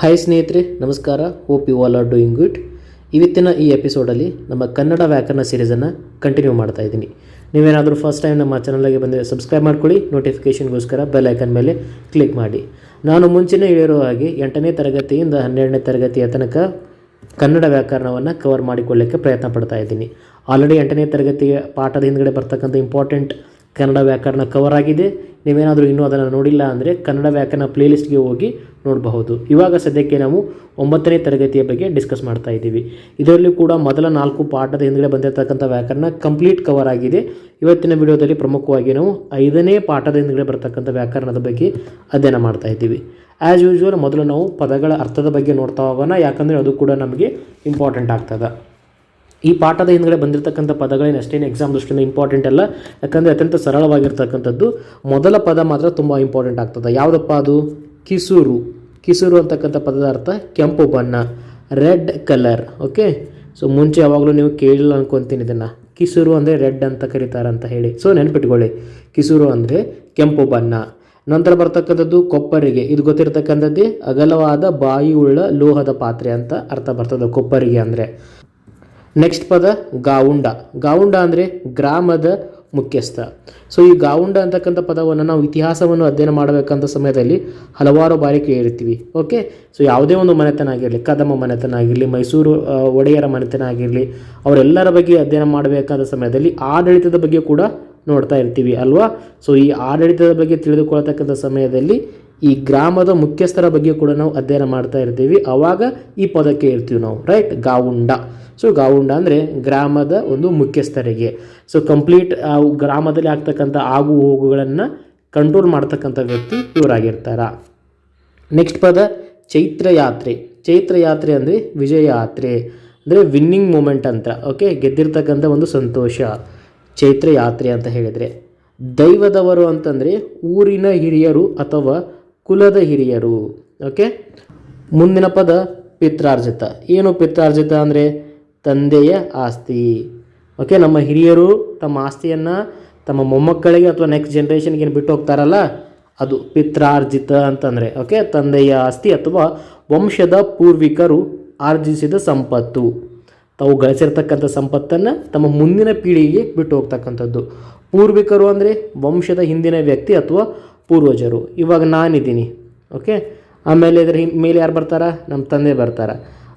Hi ಸ್ನೇಹಿತರೆ, ನಮಸ್ಕಾರ. Hope you all are doing good ಇವತ್ತಿನ ಈ ಎಪಿಸೋಡಲ್ಲಿ ನಮ್ಮ ಕನ್ನಡ ವ್ಯಾಕರಣ ಸೀರೀಸನ್ನು ಕಂಟಿನ್ಯೂ ಮಾಡ್ತಾ ಇದ್ದೀನಿ. ನೀವೇನಾದರೂ ಫಸ್ಟ್ ಟೈಮ್ ನಮ್ಮ ಚಾನಲ್ಗೆ ಬಂದರೆ ಸಬ್ಸ್ಕ್ರೈಬ್ ಮಾಡ್ಕೊಳ್ಳಿ ನೋಟಿಫಿಕೇಷನ್ಗೋಸ್ಕರ ಬೆಲ್ ಐಕನ್ ಮೇಲೆ ಕ್ಲಿಕ್ ಮಾಡಿ. ನಾನು ಮುಂಚಿನ ಹೇಳಿರೋ ಹಾಗೆ ಎಂಟನೇ ತರಗತಿಯಿಂದ ಹನ್ನೆರಡನೇ ತರಗತಿಯ ತನಕ ಕನ್ನಡ ವ್ಯಾಕರಣವನ್ನು ಕವರ್ ಮಾಡಿಕೊಳ್ಳೋಕ್ಕೆ ಪ್ರಯತ್ನ ಪಡ್ತಾ ಇದ್ದೀನಿ. ಆಲ್ರೆಡಿ ಎಂಟನೇ ತರಗತಿಯ ಪಾಠದ ಹಿಂದ್ಗಡೆ ಬರ್ತಕ್ಕಂಥ ಇಂಪಾರ್ಟೆಂಟ್ ಕನ್ನಡ ವ್ಯಾಕರಣ ಕವರ್ ಆಗಿದೆ. ನೀವೇನಾದರೂ ಇನ್ನೂ ಅದನ್ನು ನೋಡಿಲ್ಲ ಅಂದರೆ ಕನ್ನಡ ವ್ಯಾಕರಣ ಪ್ಲೇಲಿಸ್ಟ್ಗೆ ಹೋಗಿ ನೋಡಬಹುದು. ಇವಾಗ ಸದ್ಯಕ್ಕೆ ನಾವು ಒಂಬತ್ತನೇ ತರಗತಿಯ ಬಗ್ಗೆ ಡಿಸ್ಕಸ್ ಮಾಡ್ತಾ ಇದ್ದೀವಿ. ಇದರಲ್ಲಿ ಕೂಡ ಮೊದಲ ನಾಲ್ಕು ಪಾಠದ ಹಿಂದ್ಗಡೆ ಬಂದಿರತಕ್ಕಂಥ ವ್ಯಾಕರಣ ಕಂಪ್ಲೀಟ್ ಕವರ್ ಆಗಿದೆ. ಇವತ್ತಿನ ವಿಡಿಯೋದಲ್ಲಿ ಪ್ರಮುಖವಾಗಿ ನಾವು ಐದನೇ ಪಾಠದ ಹಿಂದ್ಗಡೆ ಬರತಕ್ಕಂಥ ವ್ಯಾಕರಣದ ಬಗ್ಗೆ ಅಧ್ಯಯನ ಮಾಡ್ತಾ ಇದ್ದೀವಿ. ಆ್ಯಸ್ ಯೂಶ್ವಲ್ ಮೊದಲು ನಾವು ಪದಗಳ ಅರ್ಥದ ಬಗ್ಗೆ ನೋಡ್ತಾ ಹೋಗೋಣ. ಯಾಕಂದರೆ ಅದು ಕೂಡ ನಮಗೆ ಇಂಪಾರ್ಟೆಂಟ್ ಆಗ್ತದೆ. ಈ ಪಾಠದ ಹಿಂದ್ಗಡೆ ಬಂದಿರತಕ್ಕಂಥ ಪದಗಳೇನು ಅಷ್ಟೇನು ಎಕ್ಸಾಮ್ ದೃಷ್ಟಿಯಿಂದ ಇಂಪಾರ್ಟೆಂಟ್ ಅಲ್ಲ. ಯಾಕಂದರೆ ಅತ್ಯಂತ ಸರಳವಾಗಿರ್ತಕ್ಕಂಥದ್ದು ಮೊದಲ ಪದ ಮಾತ್ರ ತುಂಬ ಇಂಪಾರ್ಟೆಂಟ್ ಆಗ್ತದೆ. ಯಾವುದಪ್ಪ ಅದು? ಕಿಸೂರು. ಕಿಸೂರು ಅಂತಕ್ಕಂಥ ಪದದ ಅರ್ಥ ಕೆಂಪು ಬಣ್ಣ, ರೆಡ್ ಕಲರ್ ಓಕೆ ಸೊ ಮುಂಚೆ ಯಾವಾಗಲೂ ನೀವು ಕೇಳಿಲ್ಲ ಅನ್ಕೊತೀನಿ ಇದನ್ನು. ಕಿಸೂರು ಅಂದರೆ ರೆಡ್ ಅಂತ ಕರೀತಾರೆ ಅಂತ ಹೇಳಿ. ಸೊ ನೆನ್ಪಿಟ್ಕೊಳ್ಳಿ. ಕಿಸೂರು ಅಂದರೆ ಕೆಂಪು ಬಣ್ಣ. ನಂತರ ಬರ್ತಕ್ಕಂಥದ್ದು ಕೊಪ್ಪರಿಗೆ. ಇದು ಗೊತ್ತಿರತಕ್ಕಂಥದ್ದೇ ಅಗಲವಾದ ಬಾಯಿ ಉಳ್ಳ ಲೋಹದ ಪಾತ್ರೆ ಅಂತ ಅರ್ಥ ಬರ್ತದೆ. ಕೊಪ್ಪರಿಗೆ ಅಂದರೆ. ನೆಕ್ಸ್ಟ್ ಪದ ಗಾವುಂಡ. ಗಾವುಂಡ ಅಂದರೆ ಗ್ರಾಮದ ಮುಖ್ಯಸ್ಥ. ಸೊ ಈ ಗಾವುಂಡ ಅಂತಕ್ಕಂಥ ಪದವನ್ನು ನಾವು ಇತಿಹಾಸವನ್ನು ಅಧ್ಯಯನ ಮಾಡಬೇಕಂತ ಸಮಯದಲ್ಲಿ ಹಲವಾರು ಬಾರಿ ಕೇಳಿರ್ತೀವಿ. ಓಕೆ ಸೊ ಯಾವುದೇ ಒಂದು ಮನೆತನ ಆಗಿರಲಿ, ಕದಮ ಮನೆತನ ಆಗಿರಲಿ, ಮೈಸೂರು ಒಡೆಯರ ಮನೆತನ ಆಗಿರಲಿ, ಅವರೆಲ್ಲರ ಬಗ್ಗೆ ಅಧ್ಯಯನ ಮಾಡಬೇಕಾದ ಸಮಯದಲ್ಲಿ ಆಡಳಿತದ ಬಗ್ಗೆ ಕೂಡ ನೋಡ್ತಾ ಇರ್ತೀವಿ ಅಲ್ವಾ? ಸೊ ಈ ಆಡಳಿತದ ಬಗ್ಗೆ ತಿಳಿದುಕೊಳ್ಳತಕ್ಕಂಥ ಸಮಯದಲ್ಲಿ ಈ ಗ್ರಾಮದ ಮುಖ್ಯಸ್ಥರ ಬಗ್ಗೆ ಕೂಡ ನಾವು ಅಧ್ಯಯನ ಮಾಡ್ತಾ ಇರ್ತೀವಿ. ಅವಾಗ ಈ ಪದಕ್ಕೆ ಇರ್ತೀವಿ ನಾವು ರೈಟ್ ಗಾವುಂಡ. ಸೊ ಗಾವುಂಡ ಅಂದರೆ ಗ್ರಾಮದ ಒಂದು ಮುಖ್ಯಸ್ಥರಿಗೆ. ಸೊ ಕಂಪ್ಲೀಟ್ ಆ, ಗ್ರಾಮದಲ್ಲಿ ಆಗ್ತಕ್ಕಂಥ ಆಗು ಹೋಗುಗಳನ್ನು ಕಂಟ್ರೋಲ್ ಮಾಡ್ತಕ್ಕಂಥ ವ್ಯಕ್ತಿ ಇವರಾಗಿರ್ತಾರ. ನೆಕ್ಸ್ಟ್ ಪದ ಚೈತ್ರ ಯಾತ್ರೆ ಚೈತ್ರ ಯಾತ್ರೆ ಅಂದರೆ ವಿಜಯ ಯಾತ್ರೆ ಅಂದರೆ ವಿನ್ನಿಂಗ್ ಮೂಮೆಂಟ್ ಅಂತ ಓಕೆ ಗೆದ್ದಿರ್ತಕ್ಕಂಥ ಒಂದು ಸಂತೋಷ. ಚೈತ್ರ ಯಾತ್ರೆ ಅಂತ ಹೇಳಿದರೆ ದೈವದವರು ಅಂತಂದರೆ ಊರಿನ ಹಿರಿಯರು ಅಥವಾ ಕುಲದ ಹಿರಿಯರು. ಓಕೆ ಮುಂದಿನ ಪದ ಪಿತ್ರಾರ್ಜಿತ. ಏನು ಪಿತ್ರಾರ್ಜಿತ ಅಂದರೆ? ತಂದೆಯ ಆಸ್ತಿ. ಓಕೆ ನಮ್ಮ ಹಿರಿಯರು ತಮ್ಮ ಆಸ್ತಿಯನ್ನು ತಮ್ಮ ಮೊಮ್ಮಕ್ಕಳಿಗೆ ಅಥವಾ ನೆಕ್ಸ್ಟ್ ಜನ್ರೇಷನ್ಗೆ ಏನು ಬಿಟ್ಟು ಹೋಗ್ತಾರಲ್ಲ, ಅದು ಪಿತ್ರಾರ್ಜಿತ ಅಂತಂದರೆ. ಓಕೆ ತಂದೆಯ ಆಸ್ತಿ ಅಥವಾ ವಂಶದ ಪೂರ್ವಿಕರು ಆರ್ಜಿಸಿದ ಸಂಪತ್ತು. ತಾವು ಗಳಿಸಿರ್ತಕ್ಕಂಥ ಸಂಪತ್ತನ್ನು ತಮ್ಮ ಮುಂದಿನ ಪೀಳಿಗೆಗೆ ಬಿಟ್ಟು ಹೋಗ್ತಕ್ಕಂಥದ್ದು. ಪೂರ್ವಿಕರು ಅಂದರೆ ವಂಶದ ಹಿಂದಿನ ವ್ಯಕ್ತಿ ಅಥವಾ ಪೂರ್ವಜರು. ಇವಾಗ ನಾನಿದ್ದೀನಿ ಓಕೆ ಆಮೇಲೆ ಇದ್ರ ಮೇಲೆ ಯಾರು ಬರ್ತಾರ? ನಮ್ಮ ತಂದೆ ಬರ್ತಾರ.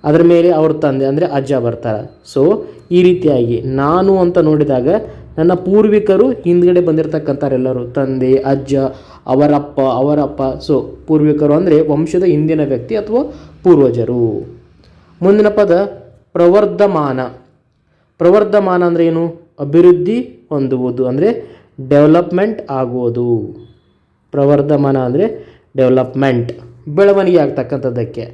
ಅದರ ಮೇಲೆ ಅವ್ರ ತಂದೆ, ಅಂದರೆ ಅಜ್ಜ ಬರ್ತಾರ. ಸೊ ಈ ರೀತಿಯಾಗಿ ನಾನು ಅಂತ ನೋಡಿದಾಗ ನನ್ನ ಪೂರ್ವಿಕರು ಹಿಂದ್ಗಡೆ ಬಂದಿರತಕ್ಕಂಥವ್ರೆಲ್ಲರೂ, ತಂದೆ, ಅಜ್ಜ, ಅವರಪ್ಪ ಅವರಪ್ಪ ಸೊ ಪೂರ್ವಿಕರು ಅಂದರೆ ವಂಶದ ಹಿಂದಿನ ವ್ಯಕ್ತಿ ಅಥವಾ ಪೂರ್ವಜರು. ಮುಂದಿನ ಪದ ಪ್ರವರ್ಧಮಾನ. ಪ್ರವರ್ಧಮಾನ ಅಂದರೆ ಏನು? ಅಭಿವೃದ್ಧಿ ಹೊಂದುವುದು, ಅಂದರೆ ಡೆವಲಪ್ಮೆಂಟ್ ಆಗುವುದು. ಪ್ರವರ್ಧಮಾನ ಅಂದರೆ ಡೆವಲಪ್ಮೆಂಟ್ ಬೆಳವಣಿಗೆ ಆಗ್ತಕ್ಕಂಥದ್ದಕ್ಕೆ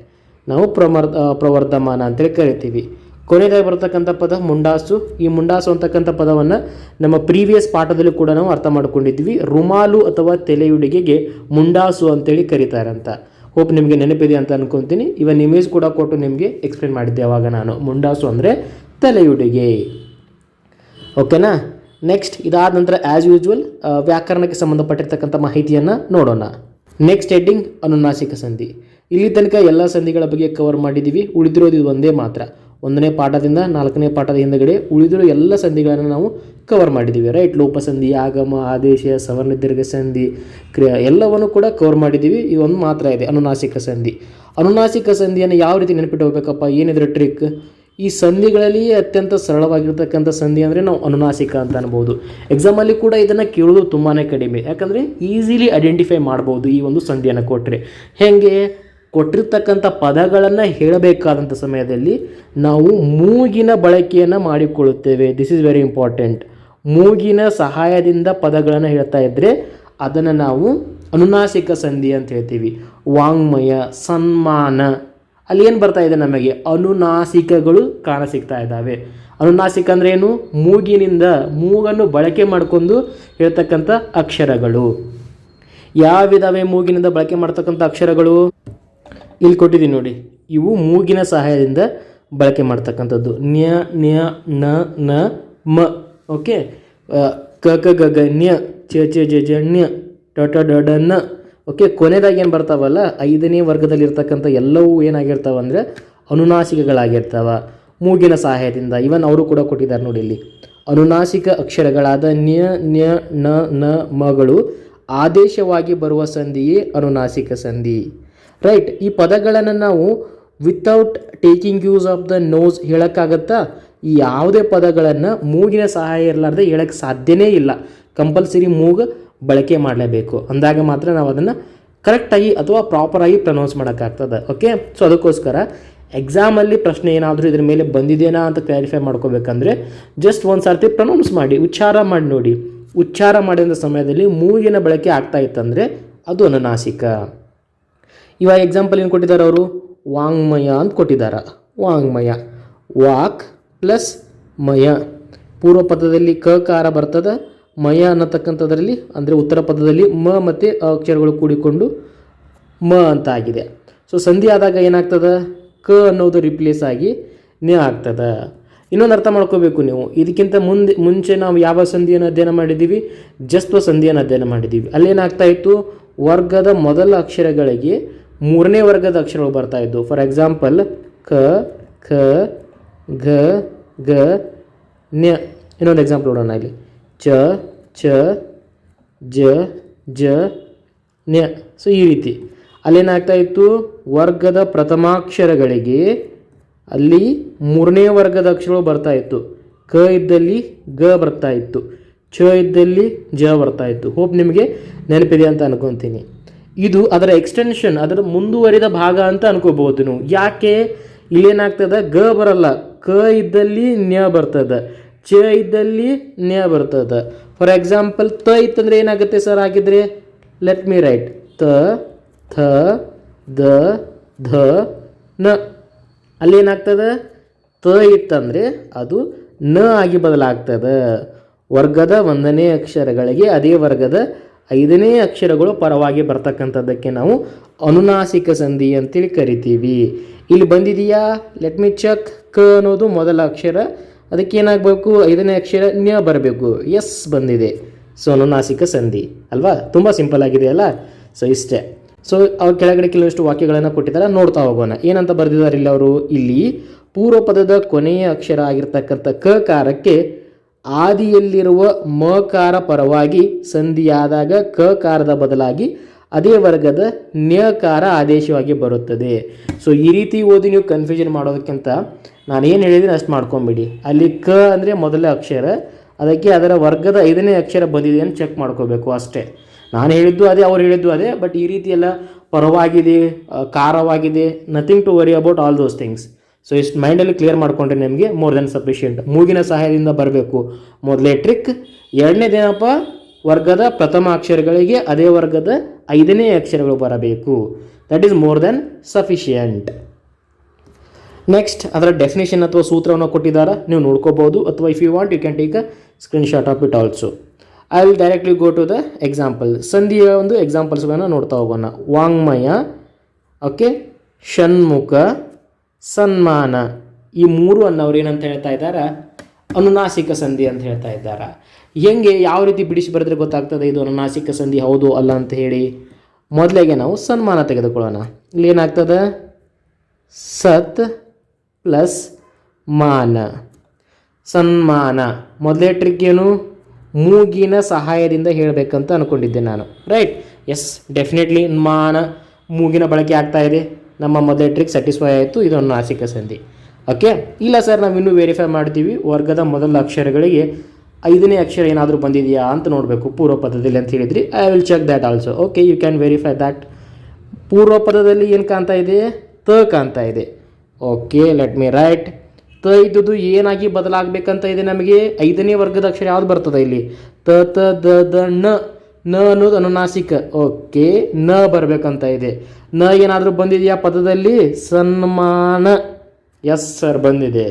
ನಾವು ಪ್ರಮರ್ ಪ್ರವರ್ಧಮಾನ ಅಂತೇಳಿ ಕರಿತೀವಿ. ಕೊನೆಯದಾಗಿ ಬರ್ತಕ್ಕಂಥ ಪದ ಮುಂಡಾಸು. ಈ ಮುಂಡಾಸು ಅಂತಕ್ಕಂಥ ಪದವನ್ನು ನಮ್ಮ ಪ್ರೀವಿಯಸ್ ಪಾಠದಲ್ಲಿ ಕೂಡ ನಾವು ಅರ್ಥ ಮಾಡಿಕೊಂಡಿದ್ವಿ. ರುಮಾಲು ಅಥವಾ ತಲೆಯುಡಿಗೆಗೆ ಮುಂಡಾಸು ಅಂತೇಳಿ ಅಂತ ಹೋಪ್ ನಿಮಗೆ ನೆನಪಿದೆ ಅಂತ ಅನ್ಕೊತೀನಿ. ಇವನ್ ಇಮೇಜ್ ಕೂಡ ಕೊಟ್ಟು ನಿಮಗೆ ಎಕ್ಸ್ಪ್ಲೇನ್ ಮಾಡಿದ್ದೆ ಅವಾಗ ನಾನು. ಮುಂಡಾಸು ಅಂದರೆ ತಲೆಯುಡಿಗೆ. ಓಕೆನಾ ನೆಕ್ಸ್ಟ್ ಇದಾದ ನಂತರ ಆ್ಯಸ್ ಯೂಶ್ವಲ್ ವ್ಯಾಕರಣಕ್ಕೆ ಸಂಬಂಧಪಟ್ಟಿರ್ತಕ್ಕಂಥ ಮಾಹಿತಿಯನ್ನು ನೋಡೋಣ. ನೆಕ್ಸ್ಟ್ ಹೆಡ್ಡಿಂಗ್ ಅನುನಾಸಿಕ ಸಂಧಿ. ಇಲ್ಲಿ ತನಕ ಎಲ್ಲ ಸಂಧಿಗಳ ಬಗ್ಗೆ ಕವರ್ ಮಾಡಿದ್ದೀವಿ, ಉಳಿದಿರೋದು ಇದು ಒಂದೇ ಮಾತ್ರ. ಒಂದನೇ ಪಾಠದಿಂದ ನಾಲ್ಕನೇ ಪಾಠದ ಹಿಂದಗಡೆ ಉಳಿದಿರೋ ಎಲ್ಲ ಸಂಧಿಗಳನ್ನು ನಾವು ಕವರ್ ಮಾಡಿದ್ದೀವಿ ರೈಟ್ ಲೋಪಸಂಧಿ, ಆಗಮ, ಆದೇಶ ಸವರ್ಣ ದೀರ್ಘ ಸಂಧಿ, ಕ್ರಿಯಾ, ಎಲ್ಲವನ್ನು ಕೂಡ ಕವರ್ ಮಾಡಿದ್ದೀವಿ. ಇದೊಂದು ಮಾತ್ರ ಇದೆ, ಅನುನಾಸಿಕ ಸಂಧಿ. ಅನುನಾಸಿಕ ಸಂಧಿಯನ್ನು ಯಾವ ರೀತಿ ನೆನಪಿಟ್ಟು ಹೋಗ್ಬೇಕಪ್ಪ ಏನಿದ್ರೆ ಟ್ರಿಕ್ ಈ ಸಂಧಿಗಳಲ್ಲಿ ಅತ್ಯಂತ ಸರಳವಾಗಿರ್ತಕ್ಕಂಥ ಸಂಧಿ ಅಂದರೆ ನಾವು ಅನುನಾಸಿಕ ಅಂತ ಅನ್ಬೋದು. ಎಕ್ಸಾಮಲ್ಲಿ ಕೂಡ ಇದನ್ನು ಕೇಳೋದು ತುಂಬಾ ಕಡಿಮೆ. ಯಾಕಂದರೆ ಈಸಿಲಿ ಐಡೆಂಟಿಫೈ ಮಾಡ್ಬೋದು ಈ ಒಂದು ಸಂಧಿಯನ್ನು ಕೊಟ್ಟರೆ ಹೇಗೆ? ಕೊಟ್ಟಿರ್ತಕ್ಕಂಥ ಪದಗಳನ್ನು ಹೇಳಬೇಕಾದಂಥ ಸಮಯದಲ್ಲಿ ನಾವು ಮೂಗಿನ ಬಳಕೆಯನ್ನು ಮಾಡಿಕೊಳ್ಳುತ್ತೇವೆ. ದಿಸ್ ಇಸ್ ವೆರಿ ಇಂಪಾರ್ಟೆಂಟ್ ಮೂಗಿನ ಸಹಾಯದಿಂದ ಪದಗಳನ್ನು ಹೇಳ್ತಾ ಇದ್ದರೆ ಅದನ್ನು ನಾವು ಅನುನಾಸಿಕ ಸಂಧಿ ಅಂತ ಹೇಳ್ತೀವಿ. ವಾಂಗ್ಮಯ, ಸನ್ಮಾನ ಅಲ್ಲಿ ಏನು ಬರ್ತಾ ಇದೆ ನಮಗೆ? ಅನುನಾಸಿಕಗಳು ಕಾಣ ಸಿಗ್ತಾ ಇದ್ದಾವೆ. ಅನುನಾಸಿಕ ಅಂದ್ರೆ ಏನು? ಮೂಗಿನಿಂದ ಮೂಗನ್ನು ಬಳಕೆ ಮಾಡಿಕೊಂಡು ಹೇಳ್ತಕ್ಕಂಥ ಅಕ್ಷರಗಳು. ಯಾವಿದಾವೆ ಮೂಗಿನಿಂದ ಬಳಕೆ ಮಾಡ್ತಕ್ಕಂಥ ಅಕ್ಷರಗಳು? ಇಲ್ಲಿ ಕೊಟ್ಟಿದ್ದೀನಿ ನೋಡಿ. ಇವು ಮೂಗಿನ ಸಹಾಯದಿಂದ ಬಳಕೆ ಮಾಡ್ತಕ್ಕಂಥದ್ದು. ನ್ಯ ನ್ಯ, ನ ನ, ಮ. ಓಕೆ ಕ ಕ, ಗ ಗ, ನ್ಯ. ಚ ಚ ಜ ಜ ನ್ಯ ಟ ಟ, ಡ ಡ, ನ. ಓಕೆ, ಕೊನೆದಾಗಿ ಏನು ಬರ್ತಾವಲ್ಲ, ಐದನೇ ವರ್ಗದಲ್ಲಿರ್ತಕ್ಕಂಥ ಎಲ್ಲವೂ ಏನಾಗಿರ್ತಾವ ಅಂದರೆ ಅನುನಾಸಿಕಗಳಾಗಿರ್ತಾವ. ಮೂಗಿನ ಸಹಾಯದಿಂದ ಇವನ್ ಅವರು ಕೂಡ ಕೊಟ್ಟಿದ್ದಾರೆ ನೋಡಿ ಇಲ್ಲಿ. ಅನುನಾಸಿಕ ಅಕ್ಷರಗಳಾದ ನ್ಯ ನ್ಯ, ನ ನ, ಮಗಳು ಆದೇಶವಾಗಿ ಬರುವ ಸಂಧಿಯೇ ಅನುನಾಸಿಕ ಸಂಧಿ. ರೈಟ್, ಈ ಪದಗಳನ್ನು ನಾವು without taking use of the nose ಹೇಳೋಕ್ಕಾಗತ್ತಾ? ಈ ಯಾವುದೇ ಪದಗಳನ್ನು ಮೂಗಿನ ಸಹಾಯ ಇರಲಾರ್ದೆ ಹೇಳಕ್ಕೆ ಸಾಧ್ಯನೇ ಇಲ್ಲ. ಕಂಪಲ್ಸರಿ ಮೂಗು ಬಳಕೆ ಮಾಡಲೇಬೇಕು. ಅಂದಾಗ ಮಾತ್ರ ನಾವು ಅದನ್ನು ಕರೆಕ್ಟಾಗಿ ಅಥವಾ ಪ್ರಾಪರಾಗಿ ಪ್ರನೌನ್ಸ್ ಮಾಡೋಕ್ಕಾಗ್ತದೆ. ಓಕೆ ಸೊ ಅದಕ್ಕೋಸ್ಕರ ಎಕ್ಸಾಮಲ್ಲಿ ಪ್ರಶ್ನೆ ಏನಾದರೂ ಇದ್ರ ಮೇಲೆ ಬಂದಿದೆಯಾ ಅಂತ ಕ್ಲಾರಿಫೈ ಮಾಡ್ಕೋಬೇಕಂದ್ರೆ ಜಸ್ಟ್ ಒಂದು ಸರ್ತಿ ಪ್ರನೌನ್ಸ್ ಮಾಡಿ, ಉಚ್ಚಾರ ಮಾಡಿ ನೋಡಿ. ಉಚ್ಚಾರ ಮಾಡಿದ ಸಮಯದಲ್ಲಿ ಮೂಗಿನ ಬಳಕೆ ಆಗ್ತಾ ಇತ್ತಂದರೆ ಅದು ಅನುನಾಸಿಕ. ಇವಾಗ ಎಕ್ಸಾಂಪಲ್ ಏನು ಕೊಟ್ಟಿದ್ದಾರೆ ಅವರು? ವಾಂಗ್ಮಯ ಅಂತ ಕೊಟ್ಟಿದ್ದಾರೆ ವಾಂಗ್ಮಯ. ವಾಕ್ ಪ್ಲಸ್ ಮಯ. ಪೂರ್ವ ಪದದಲ್ಲಿ ಕ ಕಾರ ಬರ್ತದೆ. ಮಯ ಅನ್ನತಕ್ಕಂಥದ್ರಲ್ಲಿ, ಅಂದರೆ ಉತ್ತರ ಪದದಲ್ಲಿ ಮ ಮತ್ತು ಅಕ್ಷರಗಳು ಕೂಡಿಕೊಂಡು ಮ ಅಂತ ಆಗಿದೆ ಸೊ ಸಂಧಿ ಆದಾಗ ಏನಾಗ್ತದೆ? ಕ ಅನ್ನೋದು ರಿಪ್ಲೇಸ್ ಆಗಿ ನ ಆಗ್ತದೆ. ಇನ್ನೊಂದು ಅರ್ಥ ಮಾಡ್ಕೋಬೇಕು ನೀವು. ಇದಕ್ಕಿಂತ ಮುಂದೆ, ಮುಂಚೆ ನಾವು ಯಾವ ಸಂಧಿಯನ್ನು ಅಧ್ಯಯನ ಮಾಡಿದ್ದೀವಿ? ಜಸ್ತ್ವ ಸಂಧಿಯನ್ನು ಅಧ್ಯಯನ ಮಾಡಿದ್ದೀವಿ. ಅಲ್ಲೇನಾಗ್ತಾ ಇತ್ತು? ವರ್ಗದ ಮೊದಲ ಅಕ್ಷರಗಳಿಗೆ ಮೂರನೇ ವರ್ಗದ ಅಕ್ಷರಗಳು ಬರ್ತಾ ಇದ್ದವು ಫಾರ್ ಎಕ್ಸಾಂಪಲ್ ಕ ಖ ಘ ಗ ನ್ಯ. ಇನ್ನೊಂದು ಎಕ್ಸಾಂಪಲ್ ನೋಡೋಣ ಇಲ್ಲಿ. ಚ ಚ, ಜ ಜ, ನ್ಯ. ಸೊ, ಈ ರೀತಿ. ಅಲ್ಲೇನಾಗ್ತಾ ಇತ್ತು? ವರ್ಗದ ಪ್ರಥಮಾಕ್ಷರಗಳಿಗೆ ಅಲ್ಲಿ ಮೂರನೇ ವರ್ಗದ ಅಕ್ಷರಗಳು ಬರ್ತಾ ಇತ್ತು. ಕ ಇದ್ದಲ್ಲಿ ಗ ಬರ್ತಾ ಇತ್ತು. ಚ ಇದ್ದಲ್ಲಿ ಜ ಬರ್ತಾ ಇತ್ತು. ಹೋಪ್ ನಿಮಗೆ ನೆನಪಿದೆ ಅಂತ ಅನ್ಕೊತೀನಿ. ಇದು ಅದರ ಎಕ್ಸ್ಟೆನ್ಷನ್ ಅದರ ಮುಂದುವರಿದ ಭಾಗ ಅಂತ ಅನ್ಕೋಬಹುದು ನೀವು. ಯಾಕೆ? ಇಲ್ಲೇನಾಗ್ತದೆ? ಗ ಬರಲ್ಲ. ಕ ಇದ್ದಲ್ಲಿ ನ್ಯ ಬರ್ತದೆ. ಚ ಇದ್ದಲ್ಲಿ ನ್ಯ ಬರ್ತದೆ. ಫಾರ್ ಎಕ್ಸಾಂಪಲ್ ತ ಇತ್ತಂದ್ರೆ ಏನಾಗುತ್ತೆ ಸರ್ ಆಗಿದ್ರೆ ಲೆಟ್ ಮೀ ರೈಟ್ ತ, ಥ, ದ, ಧ, ನ. ಅಲ್ಲಿ ಏನಾಗ್ತದೆ? ತ ಇತ್ತಂದರೆ ಅದು ನ ಆಗಿ ಬದಲಾಗ್ತದೆ. ವರ್ಗದ ಒಂದನೇ ಅಕ್ಷರಗಳಿಗೆ ಅದೇ ವರ್ಗದ ಐದನೇ ಅಕ್ಷರಗಳು ಪರವಾಗಿ ಬರ್ತಕ್ಕಂಥದ್ದಕ್ಕೆ ನಾವು ಅನುನಾಸಿಕ ಸಂಧಿ ಅಂತೇಳಿ ಕರಿತೀವಿ. ಇಲ್ಲಿ ಬಂದಿದೆಯಾ? ಲೆಟ್ ಮಿ ಚಕ್ ಕ ಅನ್ನೋದು ಮೊದಲ ಅಕ್ಷರ. ಅದಕ್ಕೆ ಏನಾಗಬೇಕು ಐದನೇ ಅಕ್ಷರ ನ್ಯ ಬರಬೇಕು. ಎಸ್ ಬಂದಿದೆ. ಸೊ ಅನುನಾಸಿಕ ಸಂಧಿ. ಅಲ್ವಾ? ತುಂಬ ಸಿಂಪಲ್ ಆಗಿದೆ ಅಲ್ಲ? ಸೊ ಇಷ್ಟೇ. ಸೊ ಅವ್ರ ಕೆಳಗಡೆ ಕೆಲವಷ್ಟು ವಾಕ್ಯಗಳನ್ನು ಕೊಟ್ಟಿದ್ದಾರೆ. ನೋಡ್ತಾ ಹೋಗೋಣ. ಏನಂತ ಬರೆದಿದ್ದಾರೆ ಇಲ್ಲಿ ಅವರು? ಇಲ್ಲಿ ಪೂರ್ವ ಪದದ ಕೊನೆಯ ಅಕ್ಷರ ಆಗಿರ್ತಕ್ಕಂಥ ಕ ಕಾರಕ್ಕೆ ಆದಿಯಲ್ಲಿರುವ ಮಕಾರ ಪರವಾಗಿ ಸಂಧಿಯಾದಾಗ ಕ ಕಾರದ ಬದಲಾಗಿ ಅದೇ ವರ್ಗದ ನ್ಯಕಾರ ಆದೇಶವಾಗಿ ಬರುತ್ತದೆ. ಸೊ ಈ ರೀತಿ ಓದಿ ನೀವು ಕನ್ಫ್ಯೂಷನ್ ಮಾಡೋದಕ್ಕಿಂತ ನಾನು ಏನು ಹೇಳಿದ್ದೀನಿ ಅಷ್ಟು ಮಾಡ್ಕೊಂಬಿಡಿ. ಅಲ್ಲಿ ಕ ಅಂದರೆ ಮೊದಲನೇ ಅಕ್ಷರ, ಅದಕ್ಕೆ ಅದರ ವರ್ಗದ ಐದನೇ ಅಕ್ಷರ ಬಂದಿದೆ ಅಂತ ಚೆಕ್ ಮಾಡ್ಕೋಬೇಕು ಅಷ್ಟೇ. ನಾನು ಹೇಳಿದ್ದು ಅದೇ, ಅವ್ರು ಹೇಳಿದ್ದು ಅದೇ ಬಟ್ ಈ ರೀತಿ ಎಲ್ಲ ಪರವಾಗಿದೆ ಖಾರವಾಗಿದೆ nothing to worry about all those things so ಇಷ್ಟು ಮೈಂಡಲ್ಲಿ ಕ್ಲಿಯರ್ ಮಾಡಿಕೊಂಡ್ರೆ ನಿಮಗೆ ಮೋರ್ ದೆನ್ ಸಫಿಷಿಯೆಂಟ್ ಮೂಗಿನ ಸಹಾಯದಿಂದ ಬರಬೇಕು. ಮೊದಲೇ ಟ್ರಿಕ್ ಎರಡನೇದೇನಪ್ಪ ವರ್ಗದ ಪ್ರಥಮ ಅಕ್ಷರಗಳಿಗೆ ಅದೇ ವರ್ಗದ ಐದನೇ ಅಕ್ಷರಗಳು ಬರಬೇಕು. That is more than sufficient next ಅದರ ಡೆಫಿನೇಷನ್ ಅಥವಾ ಸೂತ್ರವನ್ನು ಕೊಟ್ಟಿದ್ದಾರೆ. ನೀವು ನೋಡ್ಕೋಬೋದು ಅಥವಾ if you want you can take a screenshot of it also I will directly go to the example ಸಂಧಿಯ ಒಂದು ಎಕ್ಸಾಂಪಲ್ಸ್ಗಳನ್ನು ನೋಡ್ತಾ ಹೋಗೋಣ. ವಾಂಗ್ಮಯ ಓಕೆ ಷಣ್ಮುಖ, ಸನ್ಮಾನ. ಈ ಮೂರು ಅನ್ನೋರು ಏನಂತ ಹೇಳ್ತಾ ಇದ್ದಾರೆ? ಅನುನಾಸಿಕ ಸಂಧಿ ಅಂತ ಹೇಳ್ತಾ ಇದ್ದಾರೆ. ಹೆಂಗೆ, ಯಾವ ರೀತಿ ಬಿಡಿಸಿ ಬರೆದ್ರೆ ಗೊತ್ತಾಗ್ತದೆ? ಇದು ಅನುನಾಸಿಕ ಸಂಧಿ ಹೌದು ಅಲ್ಲ ಅಂತ ಹೇಳಿ. ಮೊದಲಿಗೆ ನಾವು ಸನ್ಮಾನ ತೆಗೆದುಕೊಳ್ಳೋಣ. ಇಲ್ಲಿ ಏನಾಗ್ತದೆ? ಸತ್ ಪ್ಲಸ್ ಮಾನ. ಸನ್ಮಾನ. ಮೊದಲೇ ಟ್ರಿಕ್ ಏನು? ಮೂಗಿನ ಸಹಾಯದಿಂದ ಹೇಳಬೇಕಂತ ಅಂದ್ಕೊಂಡಿದ್ದೆ ನಾನು. ರೈಟ್ ಎಸ್ ಡೆಫಿನೆಟ್ಲಿ ಮಾನ ಮೂಗಿನ ಬಳಕೆ ಆಗ್ತಾ ಇದೆ. ನಮ್ಮ ಮೊದಲೇ ಟ್ರಿಕ್ ಸ್ಯಾಟಿಸ್ಫೈ ಆಯಿತು. ಇದೊಂದು ನಾಸಿಕ ಸಂಧಿ. ಓಕೆ ಇಲ್ಲ ಸರ್ ನಾವು ಇನ್ನೂ ವೆರಿಫೈ ಮಾಡ್ತೀವಿ. ವರ್ಗದ ಮೊದಲ ಅಕ್ಷರಗಳಿಗೆ ಐದನೇ ಅಕ್ಷರ ಏನಾದರೂ ಬಂದಿದೆಯಾ ಅಂತ ನೋಡಬೇಕು. ಪೂರ್ವ ಪದದಲ್ಲಿ ಅಂತ ಹೇಳಿದ್ರಿ. I will check that also okay you can verify that ಪೂರ್ವ ಪದದಲ್ಲಿ ಏನು ಕಾಣ್ತಾ ಇದೆ? ತ ಕಾಣ್ತಾ ಇದೆ. ಓಕೆ ಲೆಟ್ ಮಿ ರೈಟ್ ತ ಇದ್ದುದು ಏನಾಗಿ ಬದಲಾಗಬೇಕಂತ ಇದೆ ನಮಗೆ? ಐದನೇ ವರ್ಗದ ಅಕ್ಷರ ಯಾವ್ದು ಬರ್ತದೆ ಇಲ್ಲಿ? ತ ತ, ದ ದ ನ ನ ಅನ್ನೋದು ಅನುನಾಸಿಕ. ಓಕೆ ನ ಬರಬೇಕಂತ ಇದೆ. ನ ಏನಾದರೂ ಬಂದಿದೆಯಾ ಪದದಲ್ಲಿ? ಸನ್ಮಾನ. ಎಸ್ ಸರ್ ಬಂದಿದೆ.